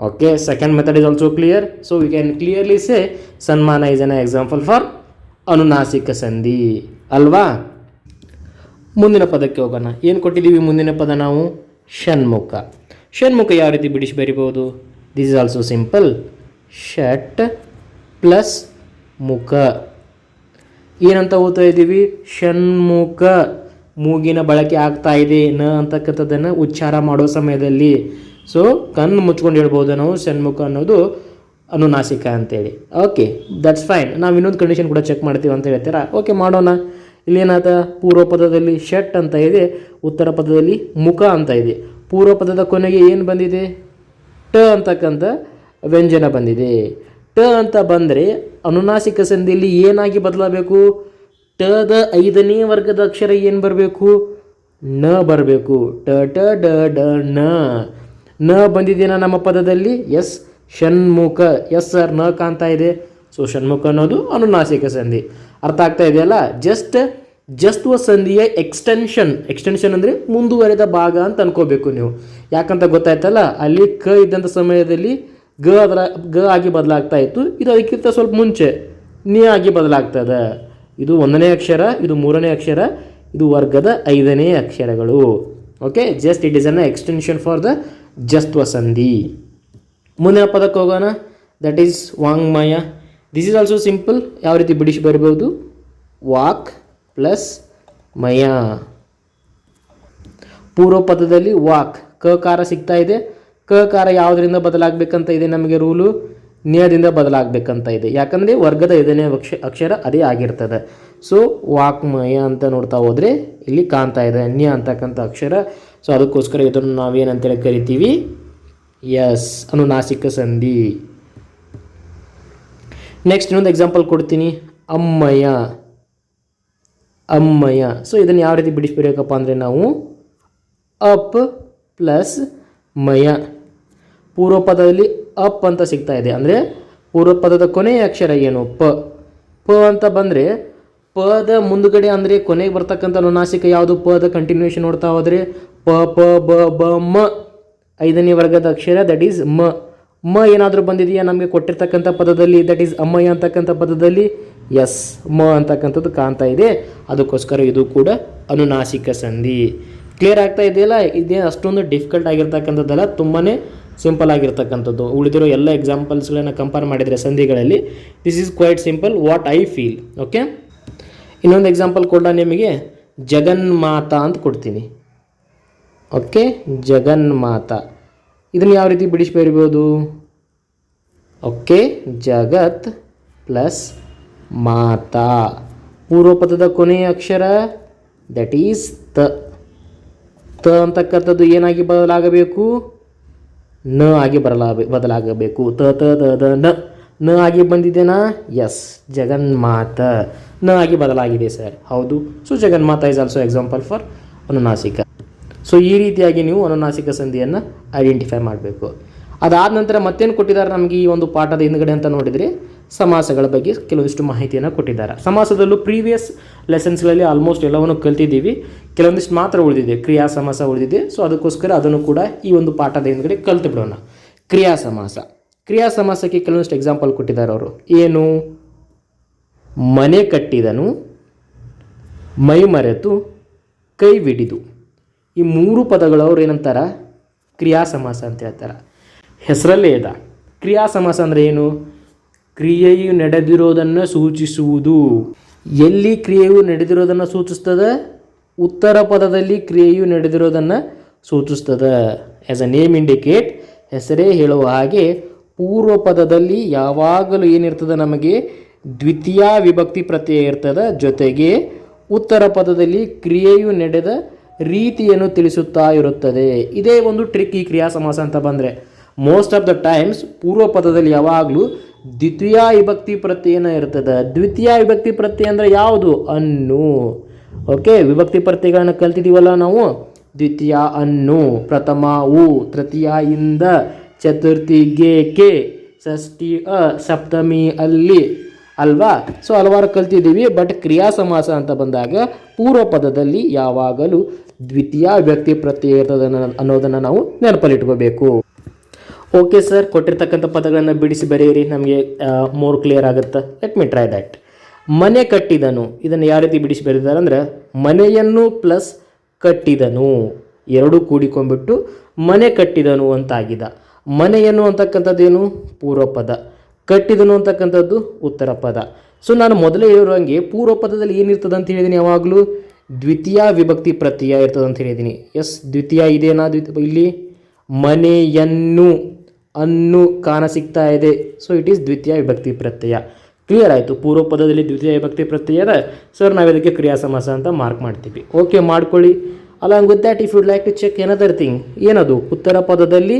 Okay second method is also clear so we can clearly say ಸನ್ಮಾನ ಇಸ್ ಅನ್ ಎಕ್ಸಾಂಪಲ್ ಫಾರ್ ಅನುನಾಸಿಕ ಸಂಧಿ. ಅಲ್ವಾ? ಮುಂದಿನ ಪದಕ್ಕೆ ಹೋಗೋಣ. ಏನು ಕೊಟ್ಟಿದ್ದೀವಿ ಮುಂದಿನ ಪದ ನಾವು? ಷಣ್ಮುಖ. ಷಣ್ಮುಖ ಯಾವ ರೀತಿ ಬಿಡಿಸಿ ಬರಿಬೋದು ದಿಸ್ ಇಸ್ ಆಲ್ಸೋ ಸಿಂಪಲ್ ಷಟ್ ಪ್ಲಸ್ ಮುಖ. ಏನಂತ ಓದ್ತಾ ಇದ್ದೀವಿ? ಷಣ್ಮುಖ ಮೂಗಿನ ಬಳಕೆ ಆಗ್ತಾ ಇದೆ. ನ ಅಂತಕ್ಕಂಥದ್ದನ್ನು ಉಚ್ಚಾರ ಮಾಡೋ ಸಮಯದಲ್ಲಿ. ಸೊ ಕಣ್ಣು ಮುಚ್ಕೊಂಡು ಹೇಳ್ಬೋದು ನಾವು. ಷಣ್ಮುಖ ಅನ್ನೋದು ಅನುನಾಸಿಕ ಅಂತೇಳಿ. ಓಕೆ ದಟ್ಸ್ ಫೈನ್ ನಾವು ಇನ್ನೊಂದು ಕಂಡೀಷನ್ ಕೂಡ ಚೆಕ್ ಮಾಡ್ತೀವಿ ಅಂತ ಹೇಳ್ತೀರಾ? ಓಕೆ ಮಾಡೋಣ. ಇಲ್ಲೇನಾದ ಪೂರ್ವ ಪದದಲ್ಲಿ ಶಟ್ ಅಂತ ಇದೆ, ಉತ್ತರ ಪದದಲ್ಲಿ ಮುಖ ಅಂತ ಇದೆ. ಪೂರ್ವ ಪದದ ಕೊನೆಗೆ ಏನು ಬಂದಿದೆ? ಟ ಅಂತಕ್ಕಂಥ ವ್ಯಂಜನ ಬಂದಿದೆ. ಟ ಅಂತ ಬಂದರೆ ಅನುನಾಸಿಕ ಸಂಧಿಯಲ್ಲಿ ಏನಾಗಿ ಬದಲಾಗಬೇಕು? ಟದ ಐದನೇ ವರ್ಗದ ಅಕ್ಷರ ಏನು ಬರಬೇಕು? ನ ಬರಬೇಕು. ಟ ಟ, ಡ ಡ ನ ನ ಬಂದಿದೆಯಾ ನಮ್ಮ ಪದದಲ್ಲಿ? ಎಸ್, ಷಣ್ಮುಖ. ಎಸ್, ಸರ್, ನ ಕಾಣ್ತಾ ಇದೆ. ಸೊ ಷಣ್ಮುಖ ಅನ್ನೋದು ಅನುನಾಸಿಕ ಸಂಧಿ. ಅರ್ಥ ಆಗ್ತಾ ಇದೆಯಲ್ಲ? ಜಸ್ಟ್ ಜಸ್ತ್ವ ಸಂಧಿಯ ಎಕ್ಸ್ಟೆನ್ಷನ್ ಎಕ್ಸ್ಟೆನ್ಷನ್ ಅಂದರೆ ಮುಂದುವರೆದ ಭಾಗ ಅಂತ ಅನ್ಕೋಬೇಕು ನೀವು. ಯಾಕಂತ ಗೊತ್ತಾಯ್ತಲ್ಲ? ಅಲ್ಲಿ ಕ ಇದ್ದಂಥ ಸಮಯದಲ್ಲಿ ಗ ಅದರ, ಗ ಆಗಿ ಬದಲಾಗ್ತಾ ಇತ್ತು. ಇದು ಅದಕ್ಕಿಂತ ಸ್ವಲ್ಪ ಮುಂಚೆ. ನಿ ಆಗಿ ಬದಲಾಗ್ತದೆ. ಇದು ಒಂದನೇ ಅಕ್ಷರ, ಇದು ಮೂರನೇ ಅಕ್ಷರ, ಇದು ವರ್ಗದ ಐದನೇ ಅಕ್ಷರಗಳು. Okay just it is an extension for the ಜಸ್ತ್ವ ಸಂಧಿ. ಮುಂದಿನ ಪದಕ್ಕೆ ಹೋಗೋಣ. ದಟ್ ಈಸ್ ವಾಂಗ್ಮಯ ದಿಸ್ ಈಸ್ ಆಲ್ಸೋ ಸಿಂಪಲ್ ಯಾವ ರೀತಿ ಬಿಡಿಸಿ ಬರಿಬೋದು ವಾಕ್ ಪ್ಲಸ್ ಮಯ. ಪೂರ್ವ ಪದದಲ್ಲಿ ವಾಕ್. ಕ ಕಾರ ಸಿಗ್ತಾ ಇದೆ. ಕ ಕಾರ ಯಾವುದರಿಂದ ಬದಲಾಗಬೇಕಂತ ಇದೆ ನಮಗೆ ರೂಲು? ನಿಯದಿಂದ ಬದಲಾಗಬೇಕಂತ ಇದೆ. ಯಾಕಂದರೆ ವರ್ಗದ ಐದನೇ ಅಕ್ಷ ಅಕ್ಷರ ಅದೇ ಆಗಿರ್ತದೆ. ಸೊ ವಾಕ್ಮಯ ಅಂತ ನೋಡ್ತಾ ಹೋದರೆ ಇಲ್ಲಿ ಕಾಣ್ತಾ ಇದೆ. ನ್ಯ ಅಂತಕ್ಕಂಥ ಅಕ್ಷರ. ಸೊ ಅದಕ್ಕೋಸ್ಕರ ಇದನ್ನು ನಾವೇನಂತೇಳಿ ಕರಿತೀವಿ? ಎಸ್ ಅನುನಾಸಿಕ ಸಂಧಿ. ನೆಕ್ಸ್ಟ್ ಇನ್ನೊಂದು ಎಕ್ಸಾಂಪಲ್ ಕೊಡ್ತೀನಿ. ಅಮ್ಮಯ್ಯ. ಅಮ್ಮಯ್ಯ. ಸೊ ಇದನ್ನು ಯಾವ ರೀತಿ ಬಿಡಿಸ್ಬೇಕಪ್ಪ ಅಂದರೆ ನಾವು ಅಪ್ ಪ್ಲಸ್ ಮಯ. ಪೂರ್ವ ಪದದಲ್ಲಿ ಅಪ್ ಅಂತ ಸಿಗ್ತಾ ಇದೆ. ಅಂದರೆ ಪೂರ್ವ ಪದದ ಕೊನೆಯ ಅಕ್ಷರ ಏನು? ಪ. ಪ ಅಂತ ಬಂದರೆ ಪದ ಮುಂದುಗಡೆ ಅಂದರೆ ಕೊನೆಗೆ ಬರ್ತಕ್ಕಂಥ ನುನಾಸಿಕ ಯಾವುದು? ಪದ ಕಂಟಿನ್ಯೂಷನ್ ನೋಡ್ತಾ ಹೋದರೆ ಪ ಪ, ಬ ಬ, ಮ. ಐದನೇ ವರ್ಗದ ಅಕ್ಷರ ದಟ್ ಈಸ್ ಮ. ಮ ಏನಾದರೂ ಬಂದಿದೆಯಾ? ನಮಗೆ ಕೊಟ್ಟಿರ್ತಕ್ಕಂಥ ಪದದಲ್ಲಿ ದಟ್ ಈಸ್ ಅಮ್ಮಯ್ಯ ಅಂತಕ್ಕಂಥ ಪದದಲ್ಲಿ ಎಸ್ ಮ ಅಂತಕ್ಕಂಥದ್ದು ಕಾಣ್ತಾ ಇದೆ. ಅದಕ್ಕೋಸ್ಕರ ಇದು ಕೂಡ ಅನುನಾಸಿಕ ಸಂಧಿ. ಕ್ಲಿಯರ್ ಆಗ್ತಾ ಇದೆಯಲ್ಲ? ಇದೇ ಅಷ್ಟೊಂದು ಡಿಫಿಕಲ್ಟ್ ಆಗಿರ್ತಕ್ಕಂಥದ್ದಲ್ಲ ತುಂಬಾ ಸಿಂಪಲ್ ಆಗಿರ್ತಕ್ಕಂಥದ್ದು. ಉಳಿದಿರೋ ಎಲ್ಲ ಎಕ್ಸಾಂಪಲ್ಸ್ಗಳನ್ನು ಕಂಪೇರ್ ಮಾಡಿದರೆ ಸಂಧಿಗಳಲ್ಲಿ this is quite simple what I feel okay ಇನ್ನೊಂದು ಎಕ್ಸಾಂಪಲ್ ಕೊಡ ನಿಮಗೆ ಜಗನ್ಮಾತಾ ಅಂತ ಕೊಡ್ತೀನಿ. ಓಕೆ ಜಗನ್ಮಾತಾ. ಇದನ್ನು ಯಾವ ರೀತಿ ಬಿಡಿಸಿ ಬರಿಬೋದು ಓಕೆ, ಜಗತ್ ಪ್ಲಸ್ ಮಾತಾ. ಪೂರ್ವಪದದ ಕೊನೆಯ ಅಕ್ಷರ ದಟ್ ಈಸ್ ತ. ತ ಅಂತಕ್ಕಂಥದ್ದು ಏನಾಗಿ ಬದಲಾಗಬೇಕು? ನ ಆಗಿ ಬರಲಾಗ ಬದಲಾಗಬೇಕು. ತ ತ, ದ ದ, ನ. ನ ಆಗಿ ಬಂದಿದೆನಾ? ಎಸ್ ಜಗನ್ಮಾತ. ನ ಆಗಿ ಬದಲಾಗಿದೆ ಸರ್ ಹೌದು. ಸೊ ಜಗನ್ಮಾತ ಇಸ್ ಆಲ್ಸೋ ಎಕ್ಸಾಂಪಲ್ ಫಾರ್ ಅನುನಾಸಿಕ ಸೊ ಈ ರೀತಿಯಾಗಿ ನೀವು ಅನುನಾಸಿಕ ಸಂಧಿಯನ್ನು ಐಡೆಂಟಿಫೈ ಮಾಡಬೇಕು. ಅದಾದ ನಂತರ ಮತ್ತೇನು ಕೊಟ್ಟಿದ್ದಾರೆ ನಮಗೆ ಈ ಒಂದು ಪಾಠದ ಹಿಂದ್ಗಡೆ ಅಂತ ನೋಡಿದರೆ ಸಮಾಸಗಳ ಬಗ್ಗೆ ಕೆಲವೊಂದಿಷ್ಟು ಮಾಹಿತಿಯನ್ನು ಕೊಟ್ಟಿದ್ದಾರೆ. ಸಮಾಸದಲ್ಲೂ ಪ್ರೀವಿಯಸ್ ಲೆಸನ್ಸ್ಗಳಲ್ಲಿ ಆಲ್ಮೋಸ್ಟ್ ಎಲ್ಲವನ್ನು ಕಲ್ತಿದ್ದೀವಿ. ಕೆಲವೊಂದಿಷ್ಟು ಮಾತ್ರ ಉಳಿದಿದೆ. ಕ್ರಿಯಾ ಸಮಾಸ ಉಳಿದಿದೆ. ಸೊ ಅದಕ್ಕೋಸ್ಕರ ಅದನ್ನು ಕೂಡ ಈ ಒಂದು ಪಾಠದ ಹಿಂದ್ಗಡೆ ಕಲ್ತು ಬಿಡೋಣ ಕ್ರಿಯಾ ಸಮಾಸ. ಕ್ರಿಯಾ ಸಮಾಸಕ್ಕೆ ಕೆಲವೊಂದಿಷ್ಟು ಎಕ್ಸಾಂಪಲ್ ಕೊಟ್ಟಿದ್ದಾರೆ ಅವರು. ಏನು? ಮನೆ ಕಟ್ಟಿದನು ಮೈ ಮರೆತು ಕೈ ಬಿಡಿದು ಈ ಮೂರು ಪದಗಳು ಅವ್ರು ಏನಂತಾರ? ಕ್ರಿಯಾ ಸಮಾಸ ಅಂತ ಹೇಳ್ತಾರೆ. ಹೆಸರಲ್ಲೇ ಇದೆ ಕ್ರಿಯಾ ಸಮಾಸ ಅಂದರೆ ಏನು? ಕ್ರಿಯೆಯು ನಡೆದಿರೋದನ್ನು ಸೂಚಿಸುವುದು. ಎಲ್ಲಿ ಕ್ರಿಯೆಯು ನಡೆದಿರೋದನ್ನು ಸೂಚಿಸ್ತದೆ? ಉತ್ತರ ಪದದಲ್ಲಿ ಕ್ರಿಯೆಯು ನಡೆದಿರೋದನ್ನು ಸೂಚಿಸ್ತದೆ. ಆ್ಯಸ್ ಅ ನೇಮ್ ಇಂಡಿಕೇಟ್ ಹೆಸರೇ ಹೇಳುವ ಹಾಗೆ ಪೂರ್ವ ಪದದಲ್ಲಿ ಯಾವಾಗಲೂ ಏನಿರ್ತದೆ ನಮಗೆ? ದ್ವಿತೀಯ ವಿಭಕ್ತಿ ಪ್ರತ್ಯಯ ಇರ್ತದೆ. ಜೊತೆಗೆ ಉತ್ತರ ಪದದಲ್ಲಿ ಕ್ರಿಯೆಯು ನಡೆದ ರೀತಿಯನ್ನು ತಿಳಿಸುತ್ತಾ ಇರುತ್ತದೆ. ಇದೇ ಒಂದು ಟ್ರಿಕ್ ಈ ಕ್ರಿಯಾ ಸಮಾಸ ಅಂತ ಬಂದರೆ. ಮೋಸ್ಟ್ ಆಫ್ ದ ಟೈಮ್ಸ್ ಪೂರ್ವ ಪದದಲ್ಲಿ ಯಾವಾಗಲೂ ದ್ವಿತೀಯ ವಿಭಕ್ತಿ ಪ್ರತ್ಯಯನ ಇರ್ತದೆ. ದ್ವಿತೀಯ ವಿಭಕ್ತಿ ಪ್ರತ್ಯಯ ಅಂದರೆ ಯಾವುದು? ಅನ್ನು. ಓಕೆ ವಿಭಕ್ತಿ ಪ್ರತ್ಯಯಗಳನ್ನು ಕಲ್ತಿದ್ದೀವಲ್ಲ ನಾವು? ದ್ವಿತೀಯ ಅನ್ನು, ಪ್ರಥಮ ಉ, ತೃತೀಯ ಇಂದ ಚತುರ್ಥಿ ಗೆ ಕೆ, ಷಷ್ಠಿ ಅ, ಸಪ್ತಮಿ ಅಲ್ಲಿ. ಅಲ್ವಾ? ಸೊ ಹಲವಾರು ಕಲ್ತಿದ್ದೀವಿ. ಬಟ್ ಕ್ರಿಯಾ ಸಮಾಸ ಅಂತ ಬಂದಾಗ ಪೂರ್ವ ಪದದಲ್ಲಿ ಯಾವಾಗಲೂ ದ್ವಿತೀಯ ವ್ಯಕ್ತಿ ಪ್ರತ್ಯಯ ಇರ್ತದೆ ಅನ್ನೋದನ್ನು ನಾವು ನೆನಪಲ್ಲಿಟ್ಕೋಬೇಕು. ಓಕೆ ಸರ್ ಕೊಟ್ಟಿರ್ತಕ್ಕಂಥ ಪದಗಳನ್ನು ಬಿಡಿಸಿ ಬರೆಯಿರಿ. ನಮಗೆ ಮೋರ್ ಕ್ಲಿಯರ್ ಆಗುತ್ತೆ? ಲೆಟ್ ಮಿ ಟ್ರೈ ದ್ಯಾಟ್ ಮನೆ ಕಟ್ಟಿದನು. ಇದನ್ನು ಯಾವ ರೀತಿ ಬಿಡಿಸಿ ಬರೀತಾರೆ ಅಂದರೆ, ಮನೆಯನ್ನು ಪ್ಲಸ್ ಕಟ್ಟಿದನು. ಎರಡೂ ಕೂಡಿಕೊಂಡ್ಬಿಟ್ಟು ಮನೆ ಕಟ್ಟಿದನು ಅಂತ ಆಗಿದೆ ಮನೆಯನ್ನು ಅಂತಕ್ಕಂಥದ್ದೇನು ಪೂರ್ವ ಪದ. ಕಟ್ಟಿದನು ಅಂತಕ್ಕಂಥದ್ದು ಉತ್ತರ ಪದ. ಸೊ ನಾನು ಮೊದಲೇ ಹೇಳಿರುವಂಗೆ ಪೂರ್ವ ಪದದಲ್ಲಿ ಏನಿರ್ತದೆ ಅಂತ ಹೇಳಿದ್ದೀನಿ ಯಾವಾಗಲೂ? ದ್ವಿತೀಯ ವಿಭಕ್ತಿ ಪ್ರತ್ಯಯ ಇರ್ತದೆ ಅಂತ ಹೇಳಿದ್ದೀನಿ. ಎಸ್, ದ್ವಿತೀಯ ಇದೇನಾ? ದ್ವಿತೀಯ ಇಲ್ಲಿ ಮನೆಯನ್ನು, ಅನ್ನು ಕಾಣ ಸಿಗ್ತಾ ಇದೆ. ಸೊ ಇಟ್ ಈಸ್ ದ್ವಿತೀಯ ವಿಭಕ್ತಿ ಪ್ರತ್ಯಯ. ಕ್ಲಿಯರ್ ಆಯಿತು? ಪೂರ್ವ ಪದದಲ್ಲಿ ದ್ವಿತೀಯ ವಿಭಕ್ತಿ ಪ್ರತ್ಯಯ ಅದ ಸರ್ ನಾವು ಇದಕ್ಕೆ ಕ್ರಿಯಾ ಸಮಾಸ ಅಂತ ಮಾರ್ಕ್ ಮಾಡ್ತೀವಿ. ಓಕೆ ಮಾಡ್ಕೊಳ್ಳಿ. Along with that if you'd like to check another thing ಏನದು? ಉತ್ತರ ಪದದಲ್ಲಿ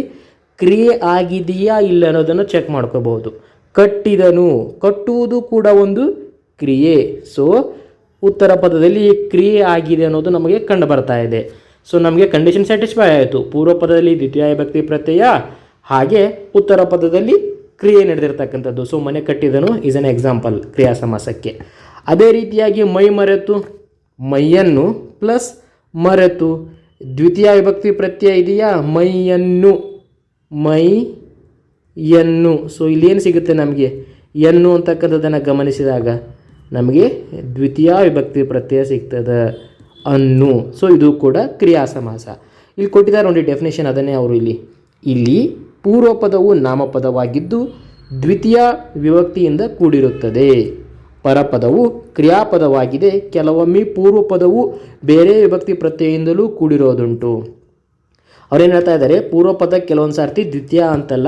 ಕ್ರಿಯೆ ಆಗಿದೆಯಾ ಇಲ್ಲ ಅನ್ನೋದನ್ನು ಚೆಕ್ ಮಾಡ್ಕೋಬಹುದು. ಕಟ್ಟಿದನು. ಕಟ್ಟುವುದು ಕೂಡ ಒಂದು ಕ್ರಿಯೆ. ಸೊ ಉತ್ತರ ಪದದಲ್ಲಿ ಕ್ರಿಯೆ ಆಗಿದೆ ಅನ್ನೋದು ನಮಗೆ ಕಂಡು ಬರ್ತಾ ಇದೆ. ಸೊ ನಮಗೆ ಕಂಡೀಷನ್ ಸ್ಯಾಟಿಸ್ಫೈ ಆಯಿತು. ಪೂರ್ವ ಪದದಲ್ಲಿ ದ್ವಿತೀಯ ವಿಭಕ್ತಿ ಪ್ರತ್ಯಯ, ಹಾಗೆ ಉತ್ತರ ಪದದಲ್ಲಿ ಕ್ರಿಯೆ ನಡೆದಿರ್ತಕ್ಕಂಥದ್ದು. ಸೊ ಮನೆ ಕಟ್ಟಿದನು ಈಸ್ ಅನ್ ಎಕ್ಸಾಂಪಲ್ ಕ್ರಿಯಾ ಸಮಾಸಕ್ಕೆ. ಅದೇ ರೀತಿಯಾಗಿ ಮೈ ಮರೆತು, ಮೈಯನ್ನು ಪ್ಲಸ್ ಮರೆತು. ದ್ವಿತೀಯ ವಿಭಕ್ತಿ ಪ್ರತ್ಯಯ ಇದೆಯಾ? ಮೈಯನ್ನು ಮೈ ಎನ್ನು ಸೊ ಇಲ್ಲೇನು ಸಿಗುತ್ತೆ ನಮಗೆ? ಎನ್ನು ಅಂತಕ್ಕಂಥದ್ದನ್ನು ಗಮನಿಸಿದಾಗ ನಮಗೆ ದ್ವಿತೀಯ ವಿಭಕ್ತಿ ಪ್ರತ್ಯಯ ಸಿಗ್ತದೆ ಅನ್ನು. ಸೊ ಇದು ಕೂಡ ಕ್ರಿಯಾ ಸಮಾಸ ಇಲ್ಲಿ ಕೊಟ್ಟಿದ್ದಾರೆ ನೋಡಿ ಡೆಫಿನೇಷನ್ ಅದನ್ನೇ ಅವರು ಇಲ್ಲಿ. ಇಲ್ಲಿ ಪೂರ್ವಪದವು ನಾಮಪದವಾಗಿದ್ದು ದ್ವಿತೀಯ ವಿಭಕ್ತಿಯಿಂದ ಕೂಡಿರುತ್ತದೆ. ಪರಪದವು ಕ್ರಿಯಾಪದವಾಗಿದೆ. ಕೆಲವೊಮ್ಮೆ ಪೂರ್ವಪದವು ಬೇರೆ ವಿಭಕ್ತಿ ಪ್ರತ್ಯಯದಿಂದಲೂ ಕೂಡಿರೋದುಂಟು. ಅವ್ರೇನು ಹೇಳ್ತಾ ಇದ್ದಾರೆ? ಪೂರ್ವಪದ ಕೆಲವೊಂದು ಸರ್ತಿ ದ್ವಿತೀಯ ಅಂತಲ್ಲ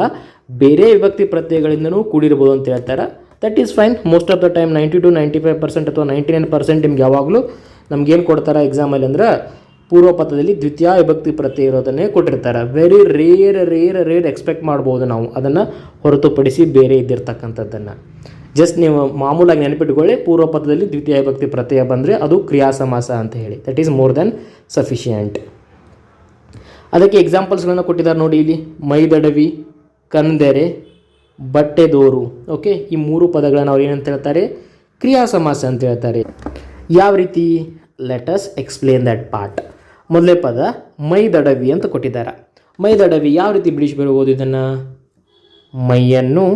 ಬೇರೆ ವಿಭಕ್ತಿ ಪ್ರತ್ಯಯಗಳಿಂದನೂ ಕೂಡಿರ್ಬೋದು ಅಂತ ಹೇಳ್ತಾರೆ. That is fine most of the time ninety to ninety five percent ಅಥವಾ ನೈಂಟಿ ನೈನ್ ಪರ್ಸೆಂಟ್ ನಿಮ್ಗೆ ಯಾವಾಗಲೂ ನಮ್ಗೇನು ಕೊಡ್ತಾರೆ ಎಕ್ಸಾಮಲ್ಲಿ ಅಂದ್ರೆ ಪೂರ್ವ ಪಥದಲ್ಲಿ ದ್ವಿತೀಯ ವಿಭಕ್ತಿ ಪ್ರತಿ ಇರೋದನ್ನೇ ಕೊಟ್ಟಿರ್ತಾರೆ. Very rare rare rare expect ಮಾಡ್ಬೋದು ನಾವು. ಅದನ್ನು ಹೊರತುಪಡಿಸಿ ಬೇರೆ ಇದ್ದಿರ್ತಕ್ಕಂಥದ್ದನ್ನು. ಜಸ್ಟ್ ನೀವು ಮಾಮೂಲಾಗಿ ನೆನಪಿಟ್ಕೊಳ್ಳಿ ಪೂರ್ವ ಪದದಲ್ಲಿ ದ್ವಿತೀಯ ವಿಭಕ್ತಿ ಪ್ರತ್ಯಯ ಬಂದರೆ ಅದು ಕ್ರಿಯಾ ಸಮಾಸ ಅಂತ ಹೇಳಿ. That is more than sufficient ಅದಕ್ಕೆ ಎಕ್ಸಾಂಪಲ್ಸ್ಗಳನ್ನು ಕೊಟ್ಟಿದ್ದಾರೆ ನೋಡಿ ಇಲ್ಲಿ. ಮೈದಡವಿ, ಕಂದೆರೆ ಬಟ್ಟೆದೋರು ಓಕೆ ಈ ಮೂರು ಪದಗಳನ್ನು ಅವ್ರು ಏನಂತ ಹೇಳ್ತಾರೆ? ಕ್ರಿಯಾ ಸಮಾಸ ಅಂತ ಹೇಳ್ತಾರೆ. ಯಾವ ರೀತಿ? ಲೆಟಸ್ ಎಕ್ಸ್ಪ್ಲೇನ್ ದಟ್ ಪಾರ್ಟ್ ಮೊದಲೇ ಪದ ಮೈದಡವಿ ಅಂತ ಕೊಟ್ಟಿದ್ದಾರೆ. ಮೈದಡವಿ ಯಾವ ರೀತಿ ಬಿಡಿಸಿ ಬರ್ಬೋದು ಇದನ್ನು? ಮೈಯನ್ನು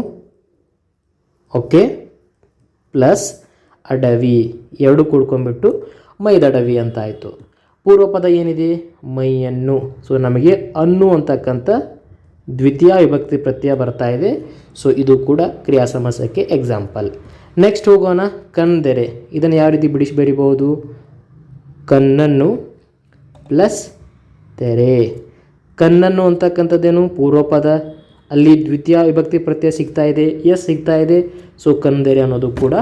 ಓಕೆ ಪ್ಲಸ್ ಅಡವಿ, ಎರಡು ಕೂಡ್ಕೊಂಡ್ಬಿಟ್ಟು ಮೈದಡವಿ ಅಂತ ಆಯಿತು. ಪೂರ್ವ ಪದ ಏನಿದೆ? ಮೈಯನ್ನು. ಸೊ ನಮಗೆ ಅನ್ನು ಅಂತಕ್ಕಂಥ ದ್ವಿತೀಯ ವಿಭಕ್ತಿ ಪ್ರತ್ಯಯ ಬರ್ತಾ ಇದೆ. ಸೊ ಇದು ಕೂಡ ಕ್ರಿಯಾ ಸಮಾಸಕ್ಕೆ ಎಕ್ಸಾಂಪಲ್ ನೆಕ್ಸ್ಟ್ ಹೋಗೋಣ. ಕಂದೆರೆ ಇದನ್ನು ಯಾವ ರೀತಿ ಬಿಡಿಸಿ ಕಣ್ಣನ್ನು ಪ್ಲಸ್ ತೆರೆ. ಕಣ್ಣನ್ನು ಅಂತಕ್ಕಂಥದ್ದೇನು? ಪೂರ್ವಪದ. ಅಲ್ಲಿ ದ್ವಿತೀಯ ವಿಭಕ್ತಿ ಪ್ರತ್ಯಯ ಸಿಗ್ತಾ ಇದೆ. ಎಸ್ ಸಿಗ್ತಾ ಇದೆ. ಸೊ ಕಂದೆರೆ ಅನ್ನೋದು ಕೂಡ